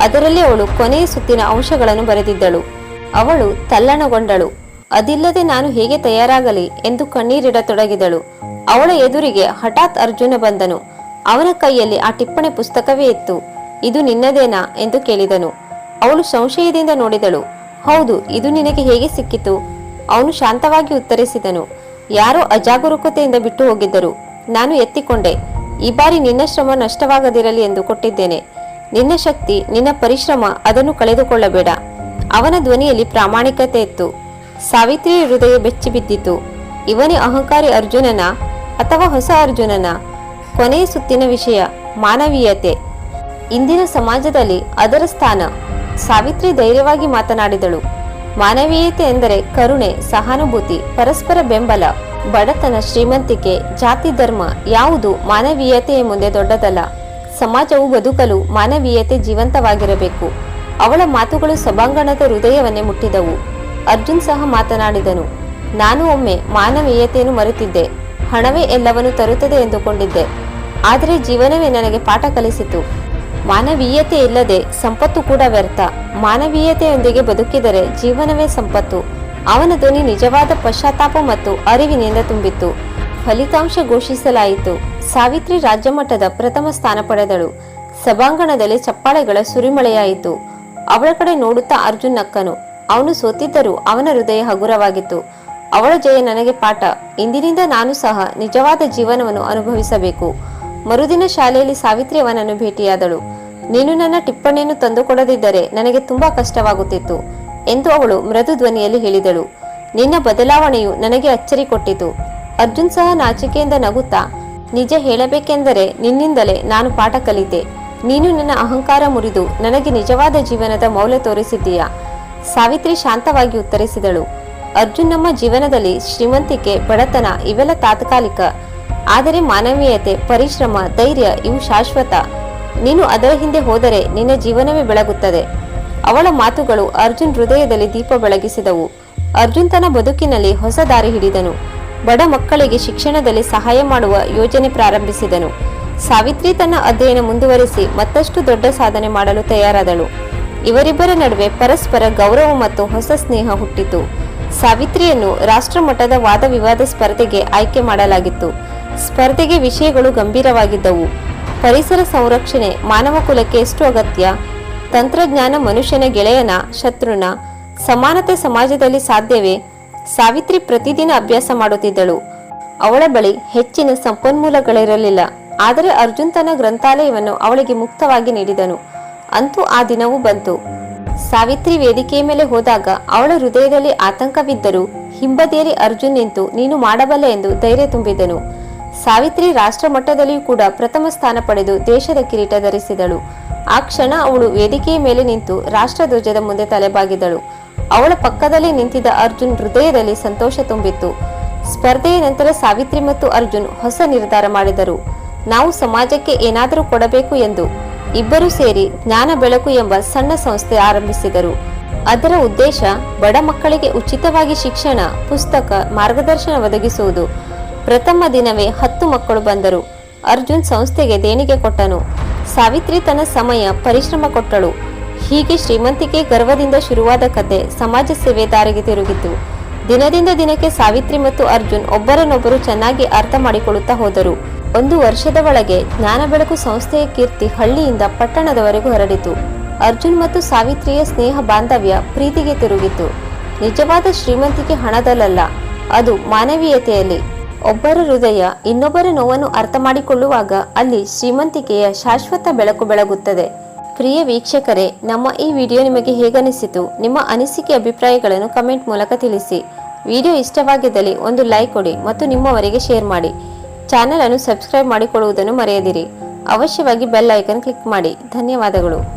ಅದರಲ್ಲಿ ಅವಳು ಕೊನೆಯ ಸುತ್ತಿನ ಅಂಶಗಳನ್ನು ಬರೆದಿದ್ದಳು. ಅವಳು ತಲ್ಲಣಗೊಂಡಳು. ಅದಿಲ್ಲದೆ ನಾನು ಹೇಗೆ ತಯಾರಾಗಲಿ ಎಂದು ಕಣ್ಣೀರಿಡತೊಡಗಿದಳು. ಅವಳ ಎದುರಿಗೆ ಹಠಾತ್ ಅರ್ಜುನ ಬಂದನು. ಅವನ ಕೈಯಲ್ಲಿ ಆ ಟಿಪ್ಪಣಿ ಪುಸ್ತಕವೇ ಇತ್ತು. ಇದು ನಿನ್ನದೇನಾ ಎಂದು ಕೇಳಿದನು. ಅವಳು ಸಂಶಯದಿಂದ ನೋಡಿದಳು. ಹೌದು, ಇದು ನಿನಗೆ ಹೇಗೆ ಸಿಕ್ಕಿತು? ಅವನು ಶಾಂತವಾಗಿ ಉತ್ತರಿಸಿದನು. ಯಾರೋ ಅಜಾಗರೂಕತೆಯಿಂದ ಬಿಟ್ಟು ಹೋಗಿದ್ದರು. ನಾನು ಎತ್ತಿಕೊಂಡೆ. ಈ ಬಾರಿ ನಿನ್ನ ಶ್ರಮ ನಷ್ಟವಾಗದಿರಲಿ ಎಂದು ಕೊಟ್ಟಿದ್ದೇನೆ. ನಿನ್ನ ಶಕ್ತಿ, ನಿನ್ನ ಪರಿಶ್ರಮ ಅದನ್ನು ಕಳೆದುಕೊಳ್ಳಬೇಡ. ಅವನ ಧ್ವನಿಯಲ್ಲಿ ಪ್ರಾಮಾಣಿಕತೆ ಇತ್ತು. ಸಾವಿತ್ರಿಯ ಹೃದಯ ಬೆಚ್ಚಿಬಿದ್ದಿತು ಇವನೇ ಅಹಂಕಾರಿ ಅರ್ಜುನನ ಅಥವಾ ಹೊಸ ಅರ್ಜುನನ ಕೊನೆಯ ಸುತ್ತಿನ ವಿಷಯ, ಮಾನವೀಯತೆ. ಇಂದಿನ ಸಮಾಜದಲ್ಲಿ ಅದರ ಸ್ಥಾನ ಸಾವಿತ್ರಿ ಧೈರ್ಯವಾಗಿ ಮಾತನಾಡಿದಳು. ಮಾನವೀಯತೆ ಎಂದರೆ ಕರುಣೆ, ಸಹಾನುಭೂತಿ, ಪರಸ್ಪರ ಬೆಂಬಲ, ಬಡತನ, ಶ್ರೀಮಂತಿಕೆ, ಜಾತಿ ಧರ್ಮ, ಯಾವುದು ಮಾನವೀಯತೆಯ ಮುಂದೆ ದೊಡ್ಡದಲ್ಲ. ಸಮಾಜವು ಬದುಕಲು ಮಾನವೀಯತೆ ಜೀವಂತವಾಗಿರಬೇಕು. ಅವಳ ಮಾತುಗಳು ಸಭಾಂಗಣದ ಹೃದಯವನ್ನೇ ಮುಟ್ಟಿದವು. ಅರ್ಜುನ್ ಸಹ ಮಾತನಾಡಿದನು. ನಾನು ಒಮ್ಮೆ ಮಾನವೀಯತೆಯನ್ನು ಮರೆತಿದ್ದೆ. ಹಣವೇ ಎಲ್ಲವನ್ನು ತರುತ್ತದೆ ಎಂದುಕೊಂಡಿದ್ದೆ. ಆದರೆ ಜೀವನವೇ ನನಗೆ ಪಾಠ ಕಲಿಸಿತು. ಮಾನವೀಯತೆ ಇಲ್ಲದೆ ಸಂಪತ್ತು ಕೂಡ ವ್ಯರ್ಥ. ಮಾನವೀಯತೆಯೊಂದಿಗೆ ಬದುಕಿದರೆ ಜೀವನವೇ ಸಂಪತ್ತು. ಅವನ ಧ್ವನಿ ನಿಜವಾದ ಪಶ್ಚಾತ್ತಾಪ ಮತ್ತು ಅರಿವಿನಿಂದ ತುಂಬಿತ್ತು. ಫಲಿತಾಂಶ ಘೋಷಿಸಲಾಯಿತು. ಸಾವಿತ್ರಿ ರಾಜ್ಯ ಮಟ್ಟದ ಪ್ರಥಮ ಸ್ಥಾನ ಪಡೆದಳು. ಸಭಾಂಗಣದಲ್ಲಿ ಚಪ್ಪಾಳೆಗಳ ಸುರಿಮಳೆಯಾಯಿತು. ಅವಳ ಕಡೆ ನೋಡುತ್ತಾ ಅರ್ಜುನ್ ನಕ್ಕನು. ಅವನು ಸೋತಿದ್ದರೂ ಅವನ ಹೃದಯ ಹಗುರವಾಗಿತ್ತು. ಅವಳ ಜಯ ನನಗೆ ಪಾಠ. ಇಂದಿನಿಂದ ನಾನು ಸಹ ನಿಜವಾದ ಜೀವನವನ್ನು ಅನುಭವಿಸಬೇಕು. ಮರುದಿನ ಶಾಲೆಯಲ್ಲಿ ಸಾವಿತ್ರಿ ಅವನನ್ನು ಭೇಟಿಯಾದಳು. ನೀನು ನನ್ನ ಟಿಪ್ಪಣಿಯನ್ನು ತಂದುಕೊಡದಿದ್ದರೆ ನನಗೆ ತುಂಬಾ ಕಷ್ಟವಾಗುತ್ತಿತ್ತು ಎಂದು ಅವಳು ಮೃದು ಧ್ವನಿಯಲ್ಲಿ ಹೇಳಿದಳು. ನಿನ್ನ ಬದಲಾವಣೆಯು ನನಗೆ ಅಚ್ಚರಿ ಕೊಟ್ಟಿತು. ಅರ್ಜುನ್ ಸಹ ನಾಚಿಕೆಯಿಂದ ನಗುತ್ತಾ, ನಿಜ ಹೇಳಬೇಕೆಂದರೆ ನಿನ್ನಿಂದಲೇ ನಾನು ಪಾಠ ಕಲಿತೆ. ನೀನು ನನ್ನ ಅಹಂಕಾರ ಮುರಿದು ನನಗೆ ನಿಜವಾದ ಜೀವನದ ಮೌಲ್ಯ ತೋರಿಸಿದ್ದೀಯಾ? ಸಾವಿತ್ರಿ ಶಾಂತವಾಗಿ ಉತ್ತರಿಸಿದಳು. ಅರ್ಜುನ್ ನಮ್ಮ ಜೀವನದಲ್ಲಿ ಶ್ರೀಮಂತಿಕೆ, ಬಡತನ ಇವೆಲ್ಲ ತಾತ್ಕಾಲಿಕ. ಆದರೆ ಮಾನವೀಯತೆ, ಪರಿಶ್ರಮ, ಧೈರ್ಯ ಇವು ಶಾಶ್ವತ. ನೀನು ಅದರ ಹಿಂದೆ ಹೋದರೆ ನಿನ್ನ ಜೀವನವೇ ಬೆಳಗುತ್ತದೆ. ಅವಳ ಮಾತುಗಳು ಅರ್ಜುನ್ ಹೃದಯದಲ್ಲಿ ದೀಪ ಬೆಳಗಿಸಿದವು. ಅರ್ಜುನ್ ತನ್ನ ಬದುಕಿನಲ್ಲಿ ಹೊಸ ದಾರಿ ಹಿಡಿದನು. ಬಡ ಮಕ್ಕಳಿಗೆ ಶಿಕ್ಷಣದಲ್ಲಿ ಸಹಾಯ ಮಾಡುವ ಯೋಜನೆ ಪ್ರಾರಂಭಿಸಿದನು. ಸಾವಿತ್ರಿ ತನ್ನ ಅಧ್ಯಯನ ಮುಂದುವರಿಸಿ ಮತ್ತಷ್ಟು ದೊಡ್ಡ ಸಾಧನೆ ಮಾಡಲು ತಯಾರಾದಳು. ಇವರಿಬ್ಬರ ನಡುವೆ ಪರಸ್ಪರ ಗೌರವ ಮತ್ತು ಹೊಸ ಸ್ನೇಹ ಹುಟ್ಟಿತು. ಸಾವಿತ್ರಿಯನ್ನು ರಾಷ್ಟ್ರಮಟ್ಟದ ವಾದ ವಿವಾದ ಸ್ಪರ್ಧೆಗೆ ಆಯ್ಕೆ ಮಾಡಲಾಗಿತ್ತು. ಸ್ಪರ್ಧೆಗೆ ವಿಷಯಗಳು ಗಂಭೀರವಾಗಿದ್ದವು. ಪರಿಸರ ಸಂರಕ್ಷಣೆ, ಮಾನವ ಕುಲಕ್ಕೆ ಎಷ್ಟು ಅಗತ್ಯ? ತಂತ್ರಜ್ಞಾನ ಮನುಷ್ಯನ ಗೆಳೆಯನ, ಶತ್ರುನ? ಸಮಾನತೆ ಸಮಾಜದಲ್ಲಿ ಸಾಧ್ಯವೇ? ಸಾವಿತ್ರಿ ಪ್ರತಿದಿನ ಅಭ್ಯಾಸ ಮಾಡುತ್ತಿದ್ದಳು. ಅವಳ ಬಳಿ ಹೆಚ್ಚಿನ ಸಂಪನ್ಮೂಲಗಳಿರಲಿಲ್ಲ. ಆದರೆ ಅರ್ಜುನ್ ತನ್ನ ಗ್ರಂಥಾಲಯವನ್ನು ಅವಳಿಗೆ ಮುಕ್ತವಾಗಿ ನೀಡಿದನು. ಅಂತೂ ಆ ದಿನವೂ ಬಂತು. ಸಾವಿತ್ರಿ ವೇದಿಕೆಯ ಮೇಲೆ ಹೋದಾಗ ಅವಳ ಹೃದಯದಲ್ಲಿ ಆತಂಕವಿದ್ದರೂ ಹಿಂಬದಿಯಲ್ಲಿ ಅರ್ಜುನ್ ನಿಂತು, ನೀನು ಮಾಡಬಲ್ಲೆ ಎಂದು ಧೈರ್ಯ ತುಂಬಿದನು. ಸಾವಿತ್ರಿ ರಾಷ್ಟ್ರ ಮಟ್ಟದಲ್ಲಿಯೂ ಕೂಡ ಪ್ರಥಮ ಸ್ಥಾನ ಪಡೆದು ದೇಶದ ಕಿರೀಟ ಧರಿಸಿದಳು. ಆ ಕ್ಷಣ ಅವಳು ವೇದಿಕೆಯ ಮೇಲೆ ನಿಂತು ರಾಷ್ಟ್ರಧ್ವಜದ ಮುಂದೆ ತಲೆಬಾಗಿದಳು. ಅವಳ ಪಕ್ಕದಲ್ಲಿ ನಿಂತಿದ್ದ ಅರ್ಜುನ್ ಹೃದಯದಲ್ಲಿ ಸಂತೋಷ ತುಂಬಿತ್ತು. ಸ್ಪರ್ಧೆಯ ನಂತರ ಸಾವಿತ್ರಿ ಮತ್ತು ಅರ್ಜುನ್ ಹೊಸ ನಿರ್ಧಾರ ಮಾಡಿದರು. ನಾವು ಸಮಾಜಕ್ಕೆ ಏನಾದರೂ ಕೊಡಬೇಕು ಎಂದು ಇಬ್ಬರು ಸೇರಿ ಜ್ಞಾನ ಬೆಳಕು ಎಂಬ ಸಣ್ಣ ಸಂಸ್ಥೆ ಆರಂಭಿಸಿದರು. ಅದರ ಉದ್ದೇಶ ಬಡ ಮಕ್ಕಳಿಗೆ ಉಚಿತವಾಗಿ ಶಿಕ್ಷಣ, ಪುಸ್ತಕ, ಮಾರ್ಗದರ್ಶನ ಒದಗಿಸುವುದು. ಪ್ರಥಮ ದಿನವೇ ಹತ್ತು ಮಕ್ಕಳು ಬಂದರು. ಅರ್ಜುನ್ ಸಂಸ್ಥೆಗೆ ದೇಣಿಗೆ ಕೊಟ್ಟನು. ಸಾವಿತ್ರಿ ತನ್ನ ಸಮಯ, ಪರಿಶ್ರಮ ಕೊಟ್ಟಳು. ಹೀಗೆ ಶ್ರೀಮಂತಿಕೆ ಗರ್ವದಿಂದ ಶುರುವಾದ ಕತೆ ಸಮಾಜ ಸೇವೆ ದಾರಿಗೆ ತಿರುಗಿತು. ದಿನದಿಂದ ದಿನಕ್ಕೆ ಸಾವಿತ್ರಿ ಮತ್ತು ಅರ್ಜುನ್ ಒಬ್ಬರನ್ನೊಬ್ಬರು ಚೆನ್ನಾಗಿ ಅರ್ಥ ಮಾಡಿಕೊಳ್ಳುತ್ತಾ ಹೋದರು. ಒಂದು ವರ್ಷದ ಒಳಗೆ ಜ್ಞಾನ ಬೆಳಕು ಸಂಸ್ಥೆಯ ಕೀರ್ತಿ ಹಳ್ಳಿಯಿಂದ ಪಟ್ಟಣದವರೆಗೂ ಹರಡಿತು. ಅರ್ಜುನ್ ಮತ್ತು ಸಾವಿತ್ರಿಯ ಸ್ನೇಹ ಬಾಂಧವ್ಯ ಪ್ರೀತಿಗೆ ತಿರುಗಿತು. ನಿಜವಾದ ಶ್ರೀಮಂತಿಕೆ ಹಣದಲ್ಲಲ್ಲ, ಅದು ಮಾನವೀಯತೆಯಲ್ಲಿ. ಒಬ್ಬರ ಹೃದಯ ಇನ್ನೊಬ್ಬರ ನೋವನ್ನು ಅರ್ಥ ಮಾಡಿಕೊಳ್ಳುವಾಗ ಅಲ್ಲಿ ಶ್ರೀಮಂತಿಕೆಯ ಶಾಶ್ವತ ಬೆಳಕು ಬೆಳಗುತ್ತದೆ. ಪ್ರಿಯ ವೀಕ್ಷಕರೇ, ನಮ್ಮ ಈ ವಿಡಿಯೋ ನಿಮಗೆ ಹೇಗನಿಸಿತು? ನಿಮ್ಮ ಅನಿಸಿಕೆ ಅಭಿಪ್ರಾಯಗಳನ್ನು ಕಮೆಂಟ್ ಮೂಲಕ ತಿಳಿಸಿ. ವಿಡಿಯೋ ಇಷ್ಟವಾಗಿದ್ದಲ್ಲಿ ಒಂದು ಲೈಕ್ ಕೊಡಿ ಮತ್ತು ನಿಮ್ಮವರಿಗೆ ಶೇರ್ ಮಾಡಿ. ಚಾನೆಲ್ ಅನ್ನು ಸಬ್ಸ್ಕ್ರೈಬ್ ಮಾಡಿಕೊಳ್ಳುವುದನ್ನು ಮರೆಯದಿರಿ. ಅವಶ್ಯವಾಗಿ ಬೆಲ್ ಐಕನ್ ಕ್ಲಿಕ್ ಮಾಡಿ. ಧನ್ಯವಾದಗಳು.